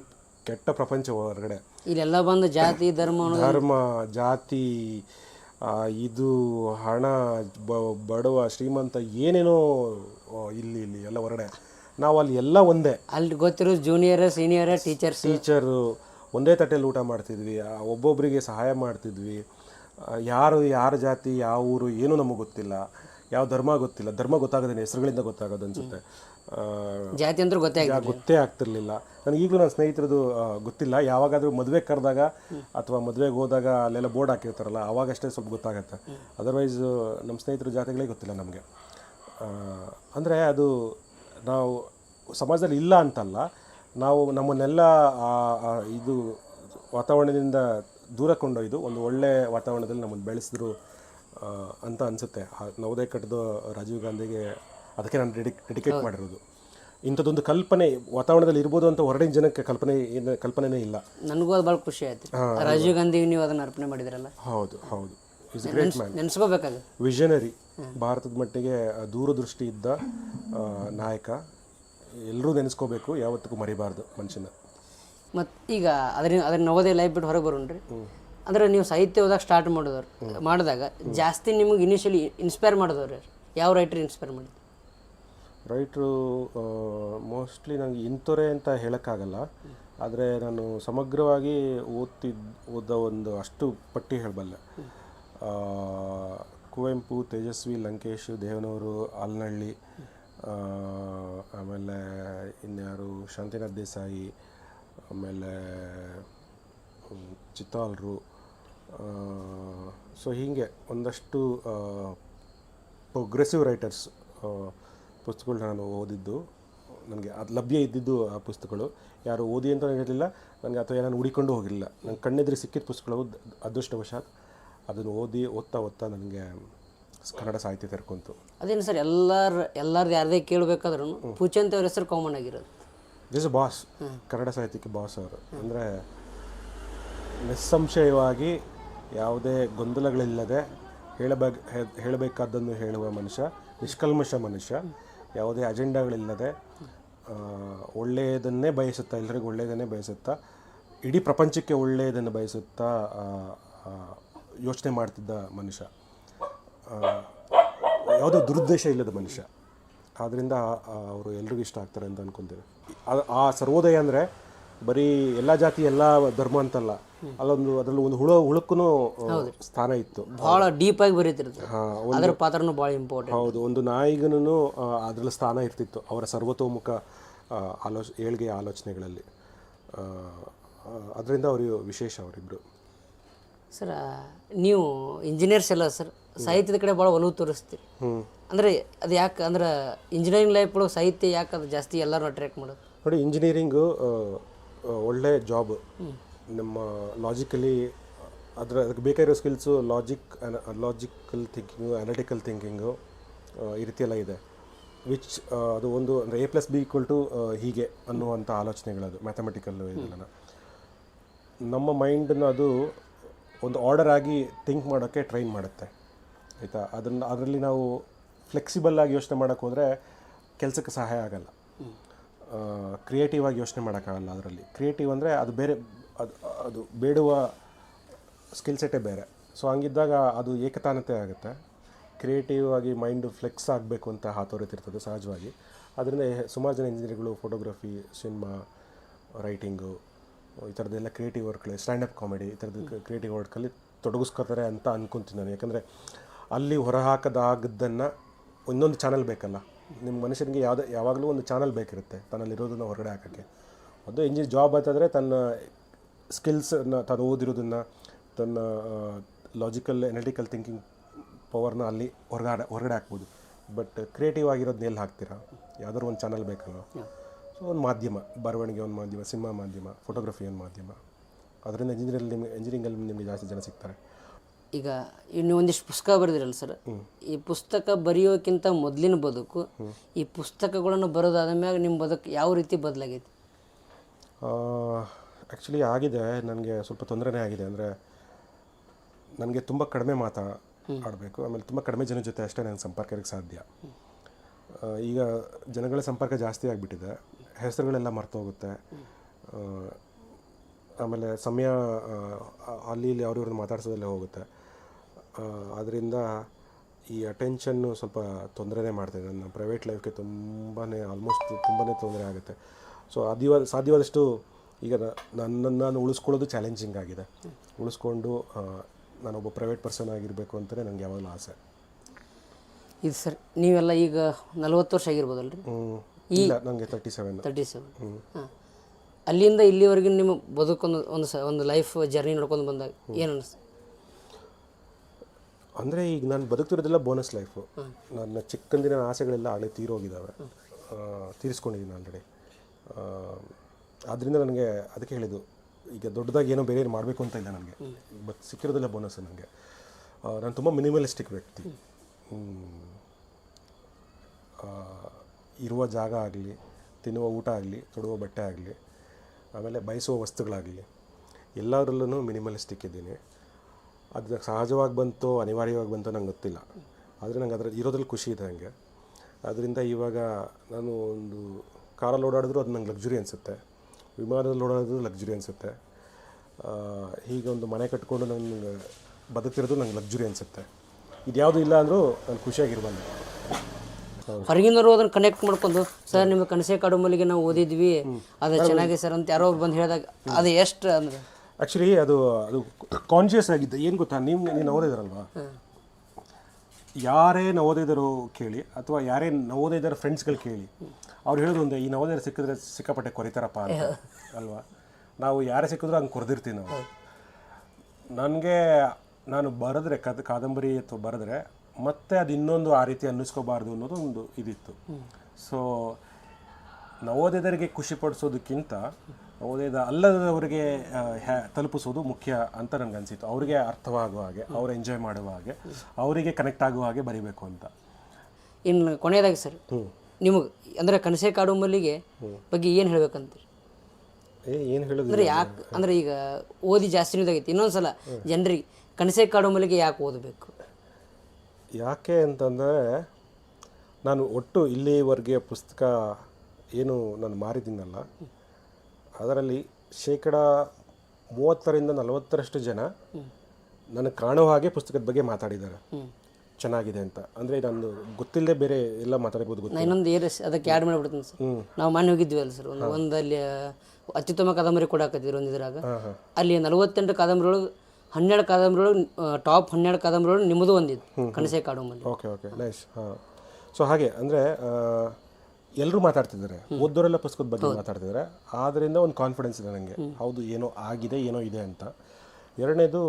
ಕೆಟ್ಟ ಪ್ರಪಂಚ ಹೊರಗಡೆ. ಇಲ್ಲೆಲ್ಲ ಬಂದು ಜಾತಿ ಧರ್ಮ ಧರ್ಮ ಜಾತಿ ಇದು ಹಣ ಬ- ಬಡವ ಶ್ರೀಮಂತ ಏನೇನೋ ಇಲ್ಲಿ ಇಲ್ಲಿ ಎಲ್ಲ ಹೊರಡೆ ನಾವು ಅಲ್ಲಿ ಎಲ್ಲ ಒಂದೇ. ಅಲ್ಲಿ ಗೊತ್ತಿರೋ ಜೂನಿಯರ್ ಸೀನಿಯರ್ ಟೀಚರ್ಸ್ ಟೀಚರು ಒಂದೇ ತಟ್ಟೆಯಲ್ಲಿ ಊಟ ಮಾಡ್ತಿದ್ವಿ. ಒಬ್ಬೊಬ್ಬರಿಗೆ ಸಹಾಯ ಮಾಡ್ತಿದ್ವಿ. ಯಾರು ಯಾರ ಜಾತಿ ಯಾವ ಊರು ಏನೂ ನಮಗೆ ಗೊತ್ತಿಲ್ಲ. ಯಾವ ಧರ್ಮ ಗೊತ್ತಿಲ್ಲ. ಧರ್ಮ ಗೊತ್ತಾಗೋದೇನೆ ಹೆಸರುಗಳಿಂದ ಗೊತ್ತಾಗೋದು ಅನ್ಸುತ್ತೆ. ಜಾತಿ ಅಂದ್ರೆ ಗೊತ್ತೇ ಗೊತ್ತೇ ಆಗ್ತಿರ್ಲಿಲ್ಲ. ನನಗೆ ಈಗಲೂ ನನ್ನ ಸ್ನೇಹಿತರದು ಗೊತ್ತಿಲ್ಲ. ಯಾವಾಗಾದ್ರೂ ಮದುವೆ ಕರೆದಾಗ ಅಥವಾ ಮದುವೆಗೆ ಹೋದಾಗ ಅಲ್ಲೆಲ್ಲ ಬೋರ್ಡ್ ಹಾಕಿರ್ತಾರಲ್ಲ ಅವಾಗಷ್ಟೇ ಸ್ವಲ್ಪ ಗೊತ್ತಾಗತ್ತೆ. ಅದರ್ವೈಸ್ ನಮ್ಮ ಸ್ನೇಹಿತರ ಜಾತಿಗಳೇ ಗೊತ್ತಿಲ್ಲ ನಮಗೆ. ಅಂದರೆ ಅದು ನಾವು ಸಮಾಜದಲ್ಲಿ ಇಲ್ಲ ಅಂತಲ್ಲ ನಾವು ನಮ್ಮನ್ನೆಲ್ಲ ಇದು ವಾತಾವರಣದಿಂದ ದೂರ ಕೊಂಡೊಯ್ದು ಒಂದು ಒಳ್ಳೆ ವಾತಾವರಣದಲ್ಲಿ ನಮ್ಮನ್ನು ಬೆಳೆಸಿದ್ರು ಅಂತ ಅನಿಸುತ್ತೆ. ನವೋದಯ ಕಟ್ಟದ ರಾಜೀವ್ ಗಾಂಧಿಗೆ ಅದಕ್ಕೆ ನಾನು ಡೆಡಿ ಡೆಡಿಕೇಟ್ ಮಾಡಿರೋದು. ಇಂಥದ್ದೊಂದು ಕಲ್ಪನೆ ವಾತಾವರಣದಲ್ಲಿ ಇರ್ಬೋದು ಅಂತ ಹೊರಡಿನ ಜನಕ್ಕೆ ಕಲ್ಪನೆ ಏನು ಕಲ್ಪನೆನೇ ಇಲ್ಲ. ನನಗೂ ಅದು ಭಾಳ ಖುಷಿ ಆಯ್ತು. ರಾಜೀವ್ ಗಾಂಧಿ ನೀವು ಅದನ್ನ ಅರ್ಪಣೆ ಮಾಡಿದ್ರಲ್ಲ? ಹೌದು ಹೌದು. ಇಸ್ ಗ್ರೇಟ್ ಮ್ಯಾನ್ ನೆನೆಸ್ಕೋಬೇಕಾಗ ವಿಷನರಿ ಭಾರತದ ಮಟ್ಟಿಗೆ ದೂರದೃಷ್ಟಿ ಇದ್ದ ಆ, ನಾಯಕ. ಎಲ್ಲರೂ ನೆನೆಸ್ಕೋಬೇಕು ಯಾವತ್ತಿಗೂ ಮರಿಬಾರ್ದು ಮನುಷ್ಯನ. ಮತ್ತು ಈಗ ಅದ್ರ ಅದ್ರ ನವೋದಯ ಲೈಫ್ ಬಿಟ್ಟು ಹೊರಗೆ ಬರೋಣ್ರಿ. ಅಂದ್ರೆ ನೀವು ಸಾಹಿತ್ಯ ಓದಕ್ಕೆ ಸ್ಟಾರ್ಟ್ ಮಾಡಿದವ್ರು ಮಾಡಿದಾಗ ಜಾಸ್ತಿ ನಿಮಗೆ ಇನಿಷಿಯಲಿ ಇನ್ಸ್ಪೈರ್ ಮಾಡಿದವ್ರು ಯಾರು? ಯಾವ ರೈಟರ್ ಇನ್ಸ್ಪೈರ್ ಮಾಡಿದ್ರು ರೈಟ್ರು ಮೋಸ್ಟ್ಲಿ ನನಗೆ ಇಂಥವ್ರೆ ಅಂತ ಹೇಳೋಕ್ಕಾಗಲ್ಲ. ಆದರೆ ನಾನು ಸಮಗ್ರವಾಗಿ ಓದ್ತಿದ್ದ ಓದ ಒಂದು ಅಷ್ಟು ಪಟ್ಟಿ ಹೇಳಬಲ್ಲೆ. ಕುವೆಂಪು, ತೇಜಸ್ವಿ, ಲಂಕೇಶ್, ದೇವನೂರು ಆಲ್ನಹಳ್ಳಿ ಆಮೇಲೆ ಇನ್ಯಾರು, ಶಾಂತಿನಾಥ್ ದೇಸಾಯಿ, ಆಮೇಲೆ ಚಿತ್ತಾಲ್ರು ಸೊ ಹೀಗೆ ಒಂದಷ್ಟು ಪ್ರೋಗ್ರೆಸಿವ್ ರೈಟರ್ಸ್ ಪುಸ್ತಕಗಳು ನಾನು ಓದಿದ್ದು ನನಗೆ ಅದು ಲಭ್ಯ ಇದ್ದಿದ್ದು ಆ ಪುಸ್ತಕಗಳು. ಯಾರು ಓದಿ ಅಂತ ಹೇಳಿರಲಿಲ್ಲ ನನಗೆ ಅಥವಾ ನಾನು ಹುಡಿಕೊಂಡು ಹೋಗಿರಲಿಲ್ಲ. ನನ್ನ ಕಣ್ಣೆದುರು ಸಿಕ್ಕಿದ ಪುಸ್ತಕಗಳು ಅದೃಷ್ಟವಶಾತ್ ಅದನ್ನು ಓದಿ ಓದ್ತಾ ಓದ್ತಾ ನನಗೆ ಕನ್ನಡ ಸಾಹಿತ್ಯ ತೆರ್ಕೊಂತು. ಅದೇನು ಸರ್ ಎಲ್ಲರ ಎಲ್ಲರದ್ದು ಯಾರದೇ ಕೇಳಬೇಕಾದ್ರೂ ಪೂಚಂತ ಅವ್ರ ಹೆಸರು ಕಾಮನ್ ಆಗಿರೋದು. ದಿಸ್ ಬಾಸ್ ಕನ್ನಡ ಸಾಹಿತ್ಯಕ್ಕೆ ಬಾಸ್ ಅವರು. ಅಂದರೆ ನಿಸ್ಸಂಶಯವಾಗಿ ಯಾವುದೇ ಗೊಂದಲಗಳಿಲ್ಲದೆ ಹೇಳಬೇಕು ಹೇಳಬೇಕಾದ್ದನ್ನು ಹೇಳುವ ಮನುಷ್ಯ ನಿಷ್ಕಲ್ಮಶ ಮನುಷ್ಯ. ಯಾವುದೇ ಅಜೆಂಡಾಗಳಿಲ್ಲದೆ ಒಳ್ಳೆಯದನ್ನೇ ಬಯಸುತ್ತಾ ಎಲ್ಲರಿಗೂ ಒಳ್ಳೆಯದನ್ನೇ ಬಯಸುತ್ತಾ, ಇಡೀ ಪ್ರಪಂಚಕ್ಕೆ ಒಳ್ಳೆಯದನ್ನು ಬಯಸುತ್ತಾ ಯೋಚನೆ ಮಾಡ್ತಿದ್ದ ಮನುಷ್ಯ. ಯಾವುದೇ ದುರುದ್ದೇಶ ಇಲ್ಲದ ಮನುಷ್ಯ. ಆದ್ದರಿಂದ ಅವರು ಎಲ್ರಿಗೂ ಇಷ್ಟ ಆಗ್ತಾರೆ ಅಂತ ಅಂದ್ಕೊಂತೀವಿ ಆ ಸರ್ವೋದಯ ಅಂದರೆ ಬರೀ ಎಲ್ಲ ಜಾತಿ ಎಲ್ಲ ಧರ್ಮ ಅಂತಲ್ಲ ಅಲ್ಲೊಂದು ಅದರಲ್ಲಿ ಒಂದು ಹುಳ ಹುಳಕ್ಕೂ ಸ್ಥಾನ ಇತ್ತು. ಭಾಳ ಡೀಪಾಗಿ ಬರೀತಿರ್ತಾರೆ ಬರೀತಿರುತ್ತೆ ಅದರ ಪಾತ್ರನೂ ಭಾಳ ಇಂಪಾರ್ಟೆಂಟ್ ಹೌದು ಒಂದು ನಾಯಿಗನೂ ಅದರಲ್ಲಿ ಸ್ಥಾನ ಇರ್ತಿತ್ತು. ಅವರ ಸರ್ವತೋಮುಖ ಆಲೋಚ ಏಳ್ಗೆಯ ಆಲೋಚನೆಗಳಲ್ಲಿ. ಅದರಿಂದ ಅವರು ವಿಶೇಷ ಅವರಿಬ್ರು. ಸರ್ ನೀವು ಇಂಜಿನಿಯರ್ಸ್ ಎಲ್ಲ ಸರ್ ಸಾಹಿತ್ಯದ ಕಡೆ ಭಾಳ ಒಲವು ತೋರಿಸ್ತೀರಿ. ಅಂದರೆ ಅದು ಯಾಕೆ ಅಂದ್ರೆ ಇಂಜಿನಿಯರಿಂಗ್ ಲೈಫ್ ಒಳಗೆ ಸಾಹಿತ್ಯ ಯಾಕೆ ಅದು ಜಾಸ್ತಿ ಎಲ್ಲರೂ ಅಟ್ರ್ಯಾಕ್ಟ್ ಮಾಡೋದು? ನೋಡಿ ಇಂಜಿನಿಯರಿಂಗು ಒಳ್ಳೆ ಜಾಬ್ ನಮ್ಮ ಲಾಜಿಕಲಿ ಅದರ, ಅದಕ್ಕೆ ಬೇಕಾಗಿರೋ skills logic logical thinking analytical thinking ಈ ರೀತಿ ಎಲ್ಲ ಇದೆ ವಿಚ್ ಅದು ಒಂದು ಅಂದರೆ A plus B equal to ಹೀಗೆ ಅನ್ನುವಂಥ ಆಲೋಚನೆಗಳದು ಮ್ಯಾಥಮೆಟಿಕಲ್ ಇದೆಲ್ಲ ನಮ್ಮ ಮೈಂಡನ್ನು ಅದು ಒಂದು ಆರ್ಡರ್ ಆಗಿ ಥಿಂಕ್ ಮಾಡೋಕ್ಕೆ ಟ್ರೈನ್ ಮಾಡುತ್ತೆ. ಆಯಿತಾ? ಅದನ್ನು, ಅದರಲ್ಲಿ ನಾವು ಫ್ಲೆಕ್ಸಿಬಲ್ ಆಗಿ ಯೋಚನೆ ಮಾಡೋಕ್ಕೆ ಹೋದರೆ ಕೆಲಸಕ್ಕೆ ಸಹಾಯ ಆಗಲ್ಲ. ಕ್ರಿಯೇಟಿವ್ ಆಗಿ ಯೋಚನೆ ಮಾಡೋಕ್ಕಾಗಲ್ಲ ಅದರಲ್ಲಿ. ಕ್ರಿಯೇಟಿವ್ ಅಂದರೆ ಅದು ಬೇರೆ ಅದು ಅದು ಬೇಡುವ ಸ್ಕಿಲ್ ಸೆಟ್ಟೇ ಬೇರೆ. ಸೊ ಹಂಗಿದ್ದಾಗ ಅದು ಏಕತಾನತೆ ಆಗುತ್ತೆ. ಕ್ರಿಯೇಟಿವ್ ಆಗಿ ಮೈಂಡು ಫ್ಲೆಕ್ಸ್ ಆಗಬೇಕು ಅಂತ ಹಾತೊರಿತಿರ್ತದೆ ಸಹಜವಾಗಿ. ಅದರಿಂದ ಸುಮಾರು ಜನ ಇಂಜಿನಿಯರ್ಗಳು ಫೋಟೋಗ್ರಫಿ ಸಿನಿಮಾ ರೈಟಿಂಗು ಈ ಥರದ್ದೆಲ್ಲ ಕ್ರಿಯೇಟಿವ್ ವರ್ಕ್ಗಳು ಸ್ಟ್ಯಾಂಡಪ್ ಕಾಮಿಡಿ ಈ ಥರದ್ದು ಕ್ರಿಯೇಟಿವ್ ವರ್ಕಲ್ಲಿ ತೊಡಗಿಸ್ಕೋತಾರೆ ಅಂತ ಅನ್ಕೊತೀನಿ ನಾನು. ಯಾಕಂದರೆ ಅಲ್ಲಿ ಹೊರಹಾಕದಾಗದ್ದನ್ನು ಇನ್ನೊಂದು ಚಾನಲ್ ಬೇಕಲ್ಲ. ನಿಮ್ಮ ಮನುಷ್ಯನಿಗೆ ಯಾವುದೇ ಯಾವಾಗಲೂ ಒಂದು ಚಾನಲ್ ಬೇಕಿರುತ್ತೆ ತನ್ನಲ್ಲಿರೋದನ್ನು ಹೊರಗಡೆ ಹಾಕೋಕ್ಕೆ. ಅದು ಇಂಜಿನ್ ಜಾಬ್ ಆಯ್ತಂದರೆ ತನ್ನ ಸ್ಕಿಲ್ಸನ್ನು ತಾನು ಓದಿರೋದನ್ನು ತನ್ನ ಲಾಜಿಕಲ್ ಎನಲಿಟಿಕಲ್ ಥಿಂಕಿಂಗ್ ಪವರ್ನ ಅಲ್ಲಿ ಹೊರಗಡೆ ಹೊರಗಡೆ ಹಾಕ್ಬೋದು. ಬಟ್ ಕ್ರಿಯೇಟಿವ್ ಆಗಿರೋದನ್ನ ಎಲ್ಲಿ ಹಾಕ್ತೀರಾ? ಯಾವ್ದಾದ್ರು ಒಂದು ಚಾನಲ್ ಬೇಕಲ್ಲ ಸೊ ಒಂದು ಮಾಧ್ಯಮ ಬರವಣಿಗೆ ಒಂದು ಮಾಧ್ಯಮ ಸಿನಿಮಾ ಮಾಧ್ಯಮ ಫೋಟೋಗ್ರಫಿ ಒಂದು ಮಾಧ್ಯಮ. ಅದರಿಂದ ಇಂಜಿನಿಯರಲ್ಲಿ ನಿಮಗೆ ಇಂಜಿನಿಯರಿಂಗಲ್ಲಿ ನಿಮಗೆ ಜಾಸ್ತಿ ಜನ ಸಿಗ್ತಾರೆ. ಈಗ ಇನ್ನು ಒಂದಿಷ್ಟು ಪುಸ್ತಕ ಬರೆದಿರಲ್ಲ ಸರ್, ಈ ಪುಸ್ತಕ ಬರೆಯೋಕ್ಕಿಂತ ಮೊದಲಿನ ಬದುಕು, ಈ ಪುಸ್ತಕಗಳನ್ನು ಬರೋದಾದ ಮ್ಯಾಗ ನಿಮ್ಮ ಬದುಕು ಯಾವ ರೀತಿ ಬದಲಾಗೈತಿ? ಆ್ಯಕ್ಚುಲಿ ಆಗಿದೆ, ನನಗೆ ಸ್ವಲ್ಪ ತೊಂದರೆನೇ ಆಗಿದೆ. ಅಂದರೆ ನನಗೆ ತುಂಬ ಕಡಿಮೆ ಮಾತಾ ಆಡಬೇಕು. ಆಮೇಲೆ ತುಂಬ ಕಡಿಮೆ ಜನ ಜೊತೆ ಅಷ್ಟೇ ನನಗೆ ಸಂಪರ್ಕ ಇರೋಕ್ಕೆ ಸಾಧ್ಯ. ಈಗ ಜನಗಳ ಸಂಪರ್ಕ ಜಾಸ್ತಿ ಆಗಿಬಿಟ್ಟಿದೆ. ಹೆಸರುಗಳೆಲ್ಲ ಮರ್ತೋಗುತ್ತೆ ಆಮೇಲೆ ಸಮಯ ಅಲ್ಲಿ ಇಲ್ಲಿ ಅವ್ರಿವ್ರನ್ನ ಮಾತಾಡ್ಸೋದಲ್ಲೇ ಹೋಗುತ್ತೆ. ಅದರಿಂದ ಈ ಅಟೆನ್ಷನ್ನು ಸ್ವಲ್ಪ ತೊಂದರೆನೇ ಮಾಡ್ತಿದೆ. ನನ್ನ ಪ್ರೈವೇಟ್ ಲೈಫ್ಗೆ ತುಂಬಾ ಆಲ್ಮೋಸ್ಟ್ ತುಂಬಾ ತೊಂದರೆ ಆಗುತ್ತೆ. ಸೊ ಅದಿವ ಸಾಧ್ಯವಾದಷ್ಟು ಈಗ ನನ್ನನ್ನು ನಾನು ಉಳಿಸ್ಕೊಳ್ಳೋದು ಚಾಲೆಂಜಿಂಗ್ ಆಗಿದೆ. ಉಳಿಸ್ಕೊಂಡು ನಾನೊಬ್ಬ ಪ್ರೈವೇಟ್ ಪರ್ಸನ್ ಆಗಿರಬೇಕು ಅಂತಲೇ ನನಗೆ ಯಾವಾಗಲೂ ಆಸೆ. ಇದು ಸರ್. ನೀವೆಲ್ಲ ಈಗ ನಲ್ವತ್ತು ವರ್ಷ ಆಗಿರ್ಬೋದಲ್ರಿ? ರೀ ಇಲ್ಲ ನನಗೆ ತರ್ಟಿ ಸೆವೆನ್ ತರ್ಟಿ ಸೆವೆನ್ ಹಾಂ. ಅಲ್ಲಿಂದ ಇಲ್ಲಿವರೆಗೂ ನಿಮ್ಮ ಬದುಕೊಂದು ಒಂದು ಸ ಒಂದು ಲೈಫ್ ಜರ್ನಿ ನೋಡ್ಕೊಂಡು ಬಂದಾಗ ಏನು ಅನಿಸ್ತು ಅಂದರೆ ಈಗ ನಾನು ಬದುಕ್ತಿರೋದೆಲ್ಲ ಬೋನಸ್ ಲೈಫು ನನ್ನ ಚಿಕ್ಕಂದಿನ ಆಸೆಗಳೆಲ್ಲ ಆಗಲೇ ತೀರೋಗಿದ್ದಾವೆ ತೀರಿಸ್ಕೊಂಡಿದ್ದೀನಿ ಆಲ್ರೆಡಿ ಆದ್ದರಿಂದ ನನಗೆ ಅದಕ್ಕೆ ಹೇಳಿದ್ದು, ಈಗ ದೊಡ್ಡದಾಗಿ ಏನೋ ಬೇರೆ ಏನು ಮಾಡಬೇಕು ಅಂತ ಇಲ್ಲ ನನಗೆ. ಬಟ್ ಸಿಕ್ಕಿರೋದೆಲ್ಲ ಬೋನಸ್ ನನಗೆ. ನಾನು ತುಂಬ ಮಿನಿಮಲಿಸ್ಟಿಕ್ ವ್ಯಕ್ತಿ. ಇರುವ ಜಾಗ ಆಗಲಿ, ತಿನ್ನುವ ಊಟ ಆಗಲಿ, ತೊಡುವ ಬಟ್ಟೆ ಆಗಲಿ, ಆಮೇಲೆ ಬಯಸುವ ವಸ್ತುಗಳಾಗಲಿ ಎಲ್ಲದರಲ್ಲೂ ಮಿನಿಮಲಿಸ್ಟಿಕ್ ಇದ್ದೀನಿ. ಅದು ಸಹಜವಾಗಿ ಬಂತು ಅನಿವಾರ್ಯವಾಗಿ ಬಂತು ನಂಗೆ ಗೊತ್ತಿಲ್ಲ. ಆದರೆ ನಂಗೆ ಅದರಲ್ಲಿ ಇರೋದ್ರಲ್ಲಿ ಖುಷಿ ಇದೆ ಹಂಗೆ. ಅದರಿಂದ ಇವಾಗ ನಾನು ಒಂದು ಕಾರಲ್ಲಿ ಓಡಾಡಿದ್ರು ಅದು ನಂಗೆ ಲಕ್ಸುರಿ ಅನಿಸುತ್ತೆ. ವಿಮಾನದಲ್ಲಿ ಓಡಾಡಿದ್ರು ಲಕ್ಸುರಿ ಅನಿಸುತ್ತೆ. ಹೀಗೆ ಒಂದು ಮನೆ ಕಟ್ಕೊಂಡು ನನಗೆ ಬದುಕ್ತಿರೋದು ನಂಗೆ ಲಕ್ಸುರಿ ಅನಿಸುತ್ತೆ. ಇದ್ಯಾವುದು ಇಲ್ಲ ಅಂದರೂ ನಾನು ಖುಷಿಯಾಗಿರ್ಬಲ್ಲ ಹೊರಗಿನವರು ಅದನ್ನು ಕನೆಕ್ಟ್ ಮಾಡ್ಕೊಂಡು ಸರ್ ನಿಮ್ಮ ಕನಸೆ ಕಾಡು ಮಲ್ಲಿಗೆ ನಾವು ಓದಿದ್ವಿ. ಅದು ಚೆನ್ನಾಗಿ ಸರ್ ಅಂತ ಯಾರೋ ಬಂದು ಹೇಳಿದಾಗ ಅದು ಎಷ್ಟು ಅಂದ್ರೆ ಆ್ಯಕ್ಚುಲಿ ಅದು ಅದು ಕಾನ್ಷಿಯಸ್ ಆಗಿದ್ದೆ. ಏನು ಗೊತ್ತಾ? ನೀವು ನೀನು ಓದಿದ್ರಲ್ವಾ ಯಾರೇ ನವೋದಯದರು ಕೇಳಿ ಅಥವಾ ಯಾರೇ ನವೋದಯದರ ಫ್ರೆಂಡ್ಸ್ಗಳು ಕೇಳಿ ಅವ್ರು ಹೇಳೋದು ಒಂದೇ ಈ ನವೋದಯರು ಸಿಕ್ಕಿದ್ರೆ ಸಿಕ್ಕಾಪಟ್ಟೆ ಕೊರಿತಾರಪ್ಪ ಅಂತ. ಅಲ್ವಾ? ನಾವು ಯಾರೇ ಸಿಕ್ಕಿದ್ರು ಹಂಗೆ ಕೊರೆದಿರ್ತೀವಿ ನಾವು. ನನಗೆ ನಾನು ಬರೆದ್ರೆ ಕದ ಕಾದಂಬರಿ ಅಥವಾ ಬರೆದ್ರೆ ಮತ್ತೆ ಅದು ಇನ್ನೊಂದು ಆ ರೀತಿ ಅನ್ನಿಸ್ಕೋಬಾರ್ದು ಅನ್ನೋದು ಒಂದು ಇದಿತ್ತು. ಸೊ ನವೋದಯದರಿಗೆ ಖುಷಿ ಪಡಿಸೋದಕ್ಕಿಂತ ನವೋದಯದ ಅಲ್ಲದವರಿಗೆ ತಲುಪಿಸೋದು ಮುಖ್ಯ ಅಂತ ನನಗೆ ಅನಿಸಿತ್ತು ಅವರಿಗೆ ಅರ್ಥವಾಗುವ ಹಾಗೆ ಅವ್ರು ಎಂಜಾಯ್ ಮಾಡುವ ಹಾಗೆ ಅವರಿಗೆ ಕನೆಕ್ಟ್ ಆಗುವ ಹಾಗೆ ಬರಿಬೇಕು ಅಂತ. ಇನ್ನು ಕೊನೆಯದಾಗಿ ಸರ್ ನಿಮಗೆ ಅಂದರೆ ಕನಸೆ ಕಾಡು ಮಲ್ಲಿಗೆ ಬಗ್ಗೆ ಏನು ಹೇಳ್ಬೇಕಂತೀರಿ? ಏ ಏನು ಹೇಳೋದು ಅಂದ್ರೆ ಯಾಕೆ ಅಂದರೆ ಈಗ ಓದಿ ಜಾಸ್ತಿ ಇದಾಗೈತಿ. ಇನ್ನೊಂದು ಸಲ ಜನರಿಗೆ ಕನಸೆ ಕಾಡು ಮಲ್ಲಿಗೆ ಯಾಕೆ ಓದಬೇಕು? ಯಾಕೆ ಅಂತಂದರೆ ನಾನು ಒಟ್ಟು ಇಲ್ಲಿವರೆಗೆ ಪುಸ್ತಕ ಏನು ನಾನು ಮಾರಿದ್ದೀನಲ್ಲ ಅದರಲ್ಲಿ ಶೇಕಡ ಮೂವತ್ತರಿಂದ ನಲವತ್ತರಷ್ಟು ಜನ ನನಗೆ ಕಾಣುವ ಹಾಗೆ ಪುಸ್ತಕದ ಬಗ್ಗೆ ಮಾತಾಡಿದ್ದಾರೆ. ಚೆನ್ನಾಗಿದೆ ಅಂತ. ಅಂದರೆ ನಾನು ಗೊತ್ತಿಲ್ಲದೆ ಬೇರೆ ಎಲ್ಲ ಮಾತಾಡಬಹುದು ನಾ ಇನ್ನೊಂದು ಏರ್ ಅದಕ್ಕೆ ಆ್ಯಡ್ ಮಾಡಿಬಿಡ್ತೀನಿ ಸರ್. ನಾವು ಮೊನ್ನೆ ಹೋಗಿದ್ವಿ ಅಲ್ಲ ಸರ್ ಒಂದು ಒಂದು ಅಲ್ಲಿ ಅತ್ಯುತ್ತಮ ಕಾದಂಬರಿ ಕೊಡಾಕತ್ತಿದ್ರು ಒಂದು ಇದ್ರಾಗ. ಅಲ್ಲಿ ನಲವತ್ತೆಂಟು ಕಾದಂಬರಿ ಒಳಗೆ ಹನ್ನೆರಡು ಕಾದಂಬರಿ ಒಳಗೆ ಟಾಪ್ ಹನ್ನೆರಡು ಕಾದಂಬರಿ ಒಳಗೆ ನಿಮ್ಮದು ಒಂದಿತ್ತು ಕನಸೆ ಕಾಡು ಓಕೆ ಓಕೆ ನೈಸ್ ಹಾಂ. ಸೊ ಹಾಗೆ ಅಂದರೆ ಎಲ್ಲರೂ ಮಾತಾಡ್ತಿದ್ದಾರೆ. ಓದೋರೆಲ್ಲ ಪುಸ್ತಕದ ಬಗ್ಗೆ ಮಾತಾಡ್ತಿದ್ದಾರೆ. ಆದ್ದರಿಂದ ಒಂದು ಕಾನ್ಫಿಡೆನ್ಸ್ ಇದೆ ನನಗೆ ಹೌದು ಏನೋ ಆಗಿದೆ ಏನೋ ಇದೆ ಅಂತ. ಎರಡನೇದು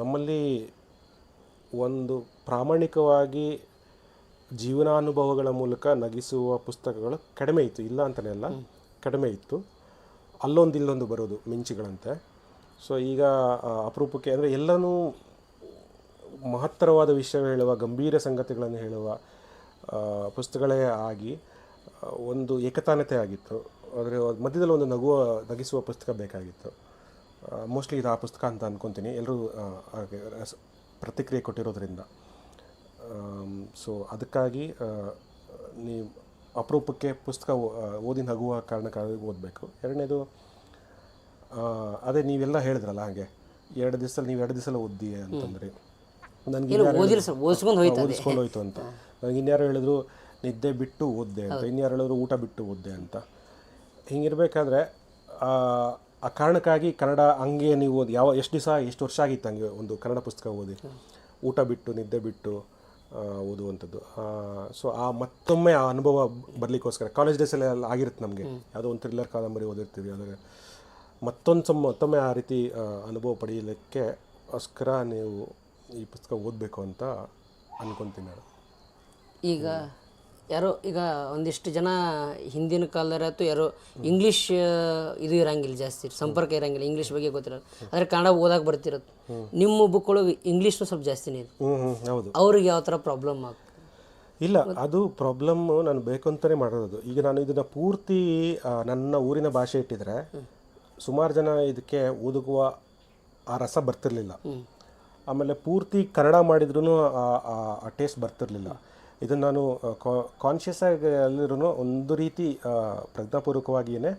ನಮ್ಮಲ್ಲಿ ಒಂದು ಪ್ರಾಮಾಣಿಕವಾಗಿ ಜೀವನಾನುಭವಗಳ ಮೂಲಕ ನಗಿಸುವ ಪುಸ್ತಕಗಳು ಕಡಿಮೆ ಇತ್ತು. ಇಲ್ಲ ಅಂತಲೇ ಅಲ್ಲ ಕಡಿಮೆ ಇತ್ತು. ಅಲ್ಲೊಂದು ಇಲ್ಲೊಂದು ಬರೋದು ಮಿಂಚುಗಳಂತೆ. ಸೊ ಈಗ ಅಪರೂಪಕ್ಕೆ ಅಂದರೆ ಎಲ್ಲನೂ ಮಹತ್ತರವಾದ ವಿಷಯ ಹೇಳುವ ಗಂಭೀರ ಸಂಗತಿಗಳನ್ನು ಹೇಳುವ ಪುಸ್ತಕಗಳೇ ಆಗಿ ಒಂದು ಏಕತಾನತೆ ಆಗಿತ್ತು. ಆದರೆ ಮಧ್ಯದಲ್ಲಿ ಒಂದು ನಗುವ, ನಗಿಸುವ ಪುಸ್ತಕ ಬೇಕಾಗಿತ್ತು. ಮೋಸ್ಟ್ಲಿ ಇದು ಆ ಪುಸ್ತಕ ಅಂತ ಅಂದ್ಕೊತೀನಿ ಎಲ್ಲರೂ ಪ್ರತಿಕ್ರಿಯೆ ಕೊಟ್ಟಿರೋದ್ರಿಂದ. ಸೊ ಅದಕ್ಕಾಗಿ ನೀವು ಅಪರೂಪಕ್ಕೆ ಪುಸ್ತಕ ಓದಿ ನಗುವ ಕಾರಣಕ್ಕಾಗಿ ಓದಬೇಕು. ಎರಡನೇದು ಅದೇ ನೀವೆಲ್ಲ ಹೇಳಿದ್ರಲ್ಲ ಹಾಗೆ, ಎರಡು ದಿವಸದಲ್ಲಿ, ನೀವು ಎರಡು ದಿವಸ ಓದಿ ಅಂತಂದ್ರೆ ನನಗೆ ಓದಿಲ್ಲ ಸರ್ ಓದಿಸ್ಕೊಂಡು ಹೋಯ್ತು ಅದೇ ಓದಿಸ್ಕೊಂಡು ಹೋಯ್ತು ಅಂತ. ನನಗೆ ಇನ್ಯಾರು ಹೇಳಿದ್ರು ನಿದ್ದೆ ಬಿಟ್ಟು ಓದ್ದೆ ಅಂತ. ಇನ್ಯಾರು ಹೇಳಿದ್ರು ಊಟ ಬಿಟ್ಟು ಓದ್ದೆ ಅಂತ. ಹಿಂಗಿರ್ಬೇಕಾದ್ರೆ ಆ, ಕಾರಣಕ್ಕಾಗಿ ಕನ್ನಡ ಹಂಗೆ ನೀವು ಓದಿ ಯಾವ ಎಷ್ಟು ದಿವಸ ಎಷ್ಟು ವರ್ಷ ಆಗಿತ್ತು ಹಂಗೆ ಒಂದು ಕನ್ನಡ ಪುಸ್ತಕ ಓದಿ? ಊಟ ಬಿಟ್ಟು ನಿದ್ದೆ ಬಿಟ್ಟು ಓದುವಂಥದ್ದು. ಸೊ ಆ ಮತ್ತೊಮ್ಮೆ ಆ ಅನುಭವ ಬರಲಿಕ್ಕೋಸ್ಕರ ಕಾಲೇಜ್ ಡೇಸಲ್ಲಿ ಎಲ್ಲ ಆಗಿರುತ್ತೆ ನಮಗೆ. ಯಾವುದೋ ಒಂದು ಥ್ರಿಲ್ಲರ್ ಕಾದಂಬರಿ ಓದಿರ್ತೀವಿ ಆದರೆ ಮತ್ತೊಂದು ಸಮ ಮತ್ತೊಮ್ಮೆ ಆ ರೀತಿ ಅನುಭವ ಪಡೆಯಲಿಕ್ಕೆ ಅಸ್ಕರ ನೀವು ಈ ಪುಸ್ತಕ ಓದಬೇಕು ಅಂತ ಅನ್ಕೊತೀನಿ ನಾನು. ಈಗ ಯಾರೋ ಈಗ ಒಂದಿಷ್ಟು ಜನ ಹಿಂದಿನ ಕಾಲದಾರತ್ತು ಯಾರೋ ಇಂಗ್ಲೀಷ್ ಇದು ಇರಂಗಿಲ್ಲ ಜಾಸ್ತಿ ಸಂಪರ್ಕ ಇರಂಗಿಲ್ಲ ಇಂಗ್ಲೀಷ್ ಬಗ್ಗೆ ಗೊತ್ತಿರಲ್ಲ. ಆದರೆ ಕನ್ನಡ ಓದಕ್ಕೆ ಬರ್ತಿರತ್ತೆ ನಿಮ್ಮ ಬುಕ್ಗಳು ಇಂಗ್ಲೀಷ್ನು ಸ್ವಲ್ಪ ಜಾಸ್ತಿನೇ ಇದೆ. ಹ್ಞೂ ಹ್ಞೂ ಹೌದು. ಅವ್ರಿಗೆ ಯಾವ ಥರ ಪ್ರಾಬ್ಲಮ್ ಆಗ್ತದೆ ಇಲ್ಲ ಅದು ಪ್ರಾಬ್ಲಮ್ ನಾನು ಬೇಕು ಅಂತಲೇ ಮಾಡಿರೋದು ಈಗ ನಾನು ಇದನ್ನು ಪೂರ್ತಿ ನನ್ನ ಊರಿನ ಭಾಷೆ ಇಟ್ಟಿದ್ರೆ ಸುಮಾರು ಜನ ಇದಕ್ಕೆ ಓದುಗುವ ಆ ರಸ ಬರ್ತಿರ್ಲಿಲ್ಲ. ಆಮೇಲೆ ಪೂರ್ತಿ ಕನ್ನಡ ಮಾಡಿದ್ರೂ ಆ ಟೇಸ್ಟ್ ಬರ್ತಿರಲಿಲ್ಲ. ಇದನ್ನು ನಾನು ಕಾನ್ಷಿಯಸ್ ಆಗಿ ಅಲ್ಲಿರೂ ಒಂದು ರೀತಿ ಪ್ರಜ್ಞಾಪೂರ್ವಕವಾಗಿಯೇ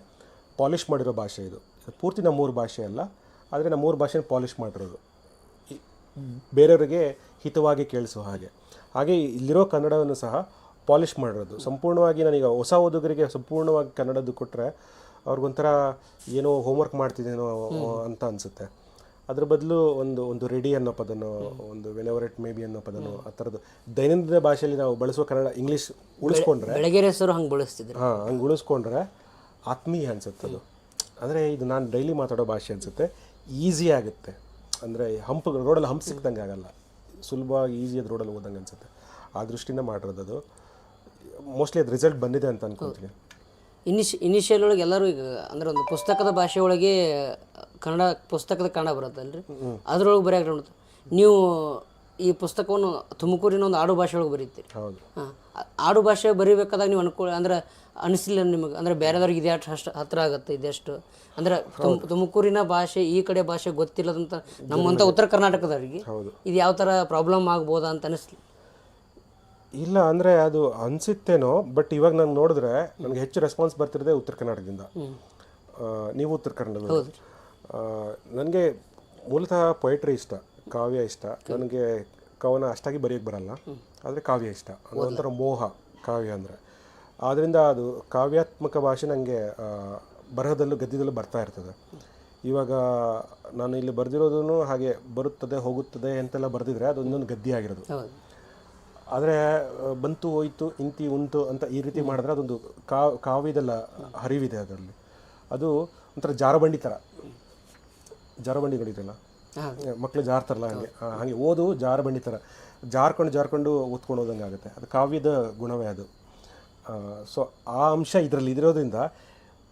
ಪಾಲಿಷ್ ಮಾಡಿರೋ ಭಾಷೆ ಇದು. ಪೂರ್ತಿ ಪೂರ್ತಿ ಮೂರು ಭಾಷೆ ಅಲ್ಲ ಆದರೆ ನಮ್ಮೂರು ಭಾಷೆನ ಪಾಲಿಷ್ ಮಾಡಿರೋದು. ಬೇರೆಯವರಿಗೆ ಹಿತವಾಗಿ ಕೇಳಿಸೋ ಹಾಗೆ. ಹಾಗೆ ಇಲ್ಲಿರೋ ಕನ್ನಡವನ್ನು ಸಹ ಪಾಲಿಷ್ ಮಾಡಿರೋದು. ಸಂಪೂರ್ಣವಾಗಿ ನಾನೀಗ ಹೊಸ ಓದುಗರಿಗೆ ಸಂಪೂರ್ಣವಾಗಿ ಕನ್ನಡದ್ದು ಕೊಟ್ಟರೆ ಅವ್ರಿಗೊಂಥರ ಏನೋ ಹೋಮ್ವರ್ಕ್ ಮಾಡ್ತಿದ್ದೇನೋ ಅಂತ ಅನಿಸುತ್ತೆ. ಅದ್ರ ಬದಲು ಒಂದು ಒಂದು ರೆಡಿ ಅನ್ನೋ ಪದನೋ ಒಂದು ವೆನೆವರೆಟ್ ಮೇ ಬಿ ಅನ್ನೋ ಪದನೋ ಆ ಥರದ್ದು. ದೈನಂದಿನ ಭಾಷೆಯಲ್ಲಿ ನಾವು ಬಳಸುವ ಕನ್ನಡ ಇಂಗ್ಲೀಷ್ ಉಳಿಸ್ಕೊಂಡ್ರೆ ಬೆಳಗೆರೆ ಹೆಸರು ಹಂಗೆ ಬಳಸ್ತಿದ್ರು ಹಾಂ ಹಂಗೆ ಉಳಿಸ್ಕೊಂಡ್ರೆ ಆತ್ಮೀಯ ಅನ್ಸುತ್ತೆ ಅದು. ಅಂದರೆ ಇದು ನಾನು ಡೈಲಿ ಮಾತಾಡೋ ಭಾಷೆ ಅನಿಸುತ್ತೆ. ಈಸಿ ಆಗುತ್ತೆ. ಅಂದರೆ ಹಂಪ್ ರೋಡಲ್ಲಿ ಹಂಪ್ ಸಿಕ್ದಂಗೆ ಆಗಲ್ಲ. ಸುಲಭವಾಗಿ ಈಸಿಯಾದ ರೋಡಲ್ಲಿ ಓದಂಗೆ ಅನ್ಸುತ್ತೆ. ಆ ದೃಷ್ಟಿಯಿಂದ ಮಾಡಿರೋದು ಅದು. ಮೋಸ್ಟ್ಲಿ ಅದು ರಿಸಲ್ಟ್ ಬಂದಿದೆ ಅಂತ ಅನ್ಕೊತೀನಿ. ಇನಿಷ್ ಇನಿಷಿಯಲ್ ಒಳಗೆ ಎಲ್ಲರೂ ಈಗ ಅಂದ್ರೆ ಒಂದು ಪುಸ್ತಕದ ಭಾಷೆ ಒಳಗೆ ಕನ್ನಡ ಪುಸ್ತಕದ ಕನ್ನಡ ಬರುತ್ತಲ್ರಿ? ಅದ್ರೊಳಗೆ ಬರೆಯಕ್ಕೆ ನೋಡ್ತಾರೆ ನೀವು ಈ ಪುಸ್ತಕವನ್ನು ತುಮಕೂರಿನ ಒಂದು ಆಡು ಭಾಷೆ ಒಳಗೆ ಬರೀತೀರಿ. ಹೌದು. ಹಾಂ. ಆಡು ಭಾಷೆ ಬರೀಬೇಕಾದಾಗ ನೀವು ಅನ್ಕೊ ಅಂದ್ರೆ ಅನಿಸಿಲ್ಲ ನಿಮಗೆ ಅಂದ್ರೆ ಬೇರೆದವ್ರಿಗೆ ಇದೇ ಅಷ್ಟು ಅಷ್ಟು ಹತ್ರ ಆಗುತ್ತೆ ಇದೆಷ್ಟು ಅಂದ್ರೆ ತುಮ್ ತುಮಕೂರಿನ ಭಾಷೆ ಈ ಕಡೆ ಭಾಷೆ ಗೊತ್ತಿಲ್ಲದಂತ ನಮ್ಮಂಥ ಉತ್ತರ ಕರ್ನಾಟಕದವರಿಗೆ ಹೌದು. ಇದು ಯಾವ ಥರ ಪ್ರಾಬ್ಲಮ್ ಆಗ್ಬೋದಾ ಅಂತ ಅನಿಸ್ಲಿ? ಇಲ್ಲ ಅಂದರೆ ಅದು ಅನಿಸುತ್ತೇನೋ ಬಟ್ ಇವಾಗ ನಾನು ನೋಡಿದ್ರೆ ನನಗೆ ಹೆಚ್ಚು ರೆಸ್ಪಾನ್ಸ್ ಬರ್ತಿರೋದೇ ಉತ್ತರ ಕರ್ನಾಟಕದಿಂದ. ನೀವು ಉತ್ತರ ಕನ್ನಡ ನನಗೆ ಮೂಲತಃ ಪೊಯೆಟ್ರಿ ಇಷ್ಟ ಕಾವ್ಯ ಇಷ್ಟ. ನನಗೆ ಕವನ ಅಷ್ಟಾಗಿ ಬರೆಯೋಕ್ಕೆ ಬರಲ್ಲ ಆದರೆ ಕಾವ್ಯ ಇಷ್ಟ. ಅದೊಂಥರ ಮೋಹ ಕಾವ್ಯ ಅಂದರೆ. ಆದ್ದರಿಂದ ಅದು ಕಾವ್ಯಾತ್ಮಕ ಭಾಷೆ ನನಗೆ ಬರಹದಲ್ಲೂ ಗದ್ಯದಲ್ಲೂ ಬರ್ತಾ ಇರ್ತದೆ. ಇವಾಗ ನಾನು ಇಲ್ಲಿ ಬರೆದಿರೋದೂ ಹಾಗೆ ಬರುತ್ತದೆ ಹೋಗುತ್ತದೆ ಅಂತೆಲ್ಲ ಬರೆದಿದ್ರೆ ಅದೊಂದೊಂದು ಗದ್ಯ ಆಗಿರೋದು. ಆದರೆ ಬಂತು ಹೋಯ್ತು ಇಂತಿ ಉಂಟು ಅಂತ ಈ ರೀತಿ ಮಾಡಿದ್ರೆ ಅದೊಂದು ಕಾವ್ ಕಾವ್ಯದಲ್ಲ ಹರಿವಿದೆ ಅದರಲ್ಲಿ. ಅದು ಒಂಥರ ಜಾರಬಂಡಿ ಥರ ಜಾರಬಂಡಿ ನೋಡಿದ್ರಲ್ಲ ಹಾಂ ಮಕ್ಕಳು ಜಾರ್ತಾರಲ್ಲ ಹಾಗೆ. ಹಾಗೆ ಓದು ಜಾರಬಂಡಿ ಥರ. ಜಾರ್ಕೊಂಡು ಜಾರ್ಕೊಂಡು ಓದ್ಕೊಂಡು ಹೋದಂಗೆ ಆಗುತ್ತೆ. ಅದು ಕಾವ್ಯದ ಗುಣವೇ ಅದು. ಸೊ ಆ ಅಂಶ ಇದರಲ್ಲಿ ಇದಿರೋದ್ರಿಂದ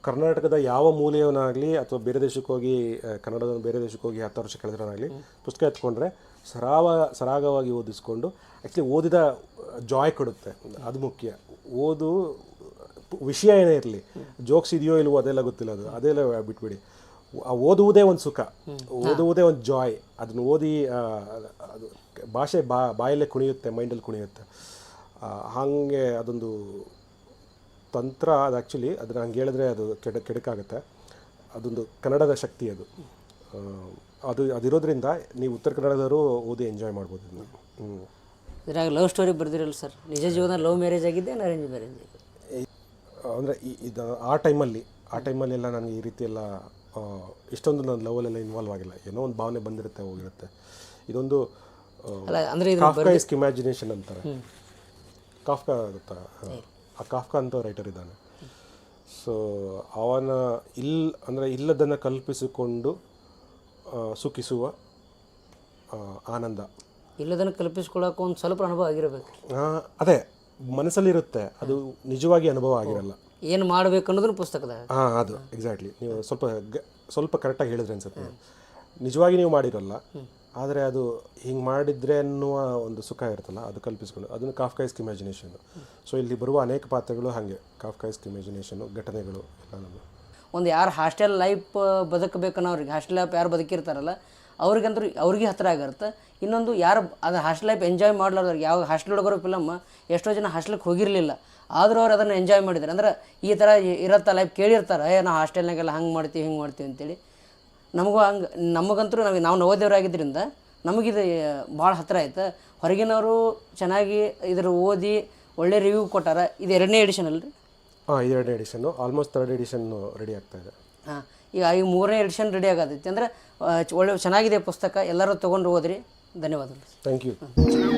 ಕರ್ನಾಟಕದ ಯಾವ ಮೂಲೆಯವನಾಗಲಿ ಅಥವಾ ಬೇರೆ ದೇಶಕ್ಕೆ ಹೋಗಿ ಕನ್ನಡದ ಬೇರೆ ದೇಶಕ್ಕೆ ಹೋಗಿ ಹತ್ತು ವರ್ಷ ಕಳೆದ್ರನಾಗಲಿ ಪುಸ್ತಕ ಎತ್ಕೊಂಡ್ರೆ ಸರಾವ ಸರಾಗವಾಗಿ ಓದಿಸ್ಕೊಂಡು ಆ್ಯಕ್ಚುಲಿ ಓದಿದ ಜಾಯ್ ಕೊಡುತ್ತೆ. ಅದು ಮುಖ್ಯ. ಓದು ವಿಷಯ ಏನೇ ಇರಲಿ. ಜೋಕ್ಸ್ ಇದೆಯೋ ಇಲ್ವೋ ಅದೆಲ್ಲ ಗೊತ್ತಿಲ್ಲ ಅದು. ಅದೆಲ್ಲ ಬಿಟ್ಬಿಡಿ. ಓದುವುದೇ ಒಂದು ಸುಖ. ಓದುವುದೇ ಒಂದು ಜಾಯ್ ಅದನ್ನು ಓದಿ ಅದು ಭಾಷೆ ಬಾ ಬಾಯಲ್ಲೇ ಕುಣಿಯುತ್ತೆ ಮೈಂಡಲ್ಲಿ ಕುಣಿಯುತ್ತೆ. ಹಾಗೆ ಅದೊಂದು ತಂತ್ರ ಅದು ಆ್ಯಕ್ಚುಲಿ ಅದನ್ನು ಹಂಗೆ ಹೇಳಿದ್ರೆ ಅದು ಕೆಡ ಕೆಡಕಾಗುತ್ತೆ. ಅದೊಂದು ಕನ್ನಡದ ಶಕ್ತಿ ಅದು. ಅದು ಅದಿರೋದ್ರಿಂದ ನೀವು ಉತ್ತರ ಕನ್ನಡದವರು ಓದಿ ಎಂಜಾಯ್ ಮಾಡ್ಬೋದು ಹ್ಞೂ ಇದ್ರಾಗ ಲವ್ ಸ್ಟೋರಿ ಬರ್ದಿರಲ್ಲ ಸರ್ ನಿಜ ಜೀವನ ಲವ್ ಮ್ಯಾರೇಜ್ ಆಗಿದ್ದೆ ಅರೇಂಜ್ ಮ್ಯಾರೇಜ್ ಆಗಿದೆ ಅಂದರೆ ಇದು ಆ ಟೈಮಲ್ಲಿ ಆ ಟೈಮಲ್ಲೆಲ್ಲ ನನಗೆ ಈ ರೀತಿ ಎಲ್ಲ ಇಷ್ಟೊಂದು ನಾನು ಲವಲ್ಲೆಲ್ಲ ಇನ್ವಾಲ್ವ್ ಆಗಿಲ್ಲ. ಏನೋ ಒಂದು ಭಾವನೆ ಬಂದಿರುತ್ತೆ ಹೋಗಿರುತ್ತೆ. ಇದೊಂದು ಇಮ್ಯಾಜಿನೇಷನ್ ಅಂತಾರೆ. ಕಾಫ್ಕ ಗೊತ್ತಾ? ಆ ಕಾಫ್ಕಾ ಅಂತ ರೈಟರ್ ಇದ್ದಾನೆ. ಸೊ ಅವನ ಇಲ್ ಅಂದರೆ ಇಲ್ಲದನ್ನು ಕಲ್ಪಿಸಿಕೊಂಡು ಸುಖಿಸುವ ಆನಂದ. ಇಲ್ಲದನ್ನು ಕಲ್ಪಿಸ್ಕೊಳ್ಳೋಕೆ ಒಂದು ಸ್ವಲ್ಪ ಅನುಭವ ಆಗಿರಬೇಕು. ಅದೇ ಮನಸ್ಸಲ್ಲಿರುತ್ತೆ. ಅದು ನಿಜವಾಗಿ ಅನುಭವ ಆಗಿರಲ್ಲ. ಏನು ಮಾಡಬೇಕು ಅನ್ನೋದನ್ನು ಪುಸ್ತಕದಾಗ. ಹಾಂ ಅದು ಎಕ್ಸಾಕ್ಟ್ಲಿ ನೀವು ಸ್ವಲ್ಪ ಗ ಸ್ವಲ್ಪ ಕರೆಕ್ಟಾಗಿ ಹೇಳಿದ್ರೆ ಅನ್ಸುತ್ತೆ. ನಿಜವಾಗಿ ನೀವು ಮಾಡಿರಲ್ಲ ಆದರೆ ಅದು ಹಿಂಗೆ ಮಾಡಿದ್ರೆ ಅನ್ನುವ ಒಂದು ಸುಖ ಇರುತ್ತಲ್ಲ ಅದು ಕಲ್ಪಿಸ್ಕೊಂಡು ಅದನ್ನು ಕಾಫ್ಕೈಸ್ಕ್ ಇಮ್ಯಾಜಿನೇಷನ್ ಸೊ ಇಲ್ಲಿ ಬರುವ ಅನೇಕ ಪಾತ್ರಗಳು ಹಾಗೆ ಕಾಫ್ಕೈಸ್ಕ್ ಇಮ್ಯಾಜಿನೇಷನು ಘಟನೆಗಳು ಎಲ್ಲ ನಮ್ಮ ಒಂದು ಯಾರು ಹಾಸ್ಟೆಲ್ ಲೈಫ್ ಬದುಕಬೇಕನ್ನೋರಿಗೆ ಹಾಸ್ಟೆಲ್ ಲೈಫ್ ಯಾರು ಬದುಕಿರ್ತಾರಲ್ಲ ಅವ್ರಿಗಂತೂ ಅವ್ರಿಗೆ ಹತ್ತಿರ ಆಗಿರುತ್ತೆ ಇನ್ನೊಂದು ಯಾರು ಅದು ಹಾಸ್ಟೆಲ್ ಲೈಫ್ ಎಂಜಾಯ್ ಮಾಡ್ಲಾರ್ದವ್ರಿಗೆ ಯಾವ ಹಾಸ್ಟೆಲ್ ಹುಡುಗರು ಫಿಲಮ್ ಎಷ್ಟೋ ಜನ ಹಾಸ್ಟೆಲ್ಗೆ ಹೋಗಿರಲಿಲ್ಲ. ಆದರೂ ಅವ್ರು ಅದನ್ನು ಎಂಜಾಯ್ ಮಾಡಿದ್ದಾರೆ. ಅಂದ್ರೆ ಈ ಥರ ಇರತ್ತ ಲೈಫ್ ಕೇಳಿರ್ತಾರೆ. ಏ ನಾವು ಹಾಸ್ಟೆಲ್ನಾಗೆಲ್ಲ ಹಂಗೆ ಮಾಡ್ತೀವಿ ಹಿಂಗೆ ಮಾಡ್ತೀವಿ ಅಂತೇಳಿ. ನಮಗೂ ಹಂಗೆ ನಮಗಂತೂ ನಾವು ನಾವು ನವೋದೇವರಾಗಿದ್ದರಿಂದ ನಮಗಿದು ಭಾಳ ಹತ್ತಿರ ಆಯ್ತು. ಹೊರಗಿನವರು ಚೆನ್ನಾಗಿ ಇದ್ರ ಓದಿ ಒಳ್ಳೆ ರಿವ್ಯೂ ಕೊಟ್ಟಾರ. ಇದು ಎರಡನೇ ಎಡಿಷನ್ ಅಲ್ರಿ? ಹಾಂ ಇದೆರಡನೇ edition almost third edition ready ಆಗ್ತಾ ಇದೆ. ಹಾಂ ಈಗ ಈಗ ಮೂರನೇ ಎಡಿಷನ್ ರೆಡಿ ಆಗತೈತಿ. ಅಂದ್ರೆ ಒಳ್ಳೆ ಚೆನ್ನಾಗಿದೆ ಪುಸ್ತಕ. ಎಲ್ಲರೂ ತೊಗೊಂಡು ಓದ್ರಿ ಧನ್ಯವಾದಗಳು. Thank you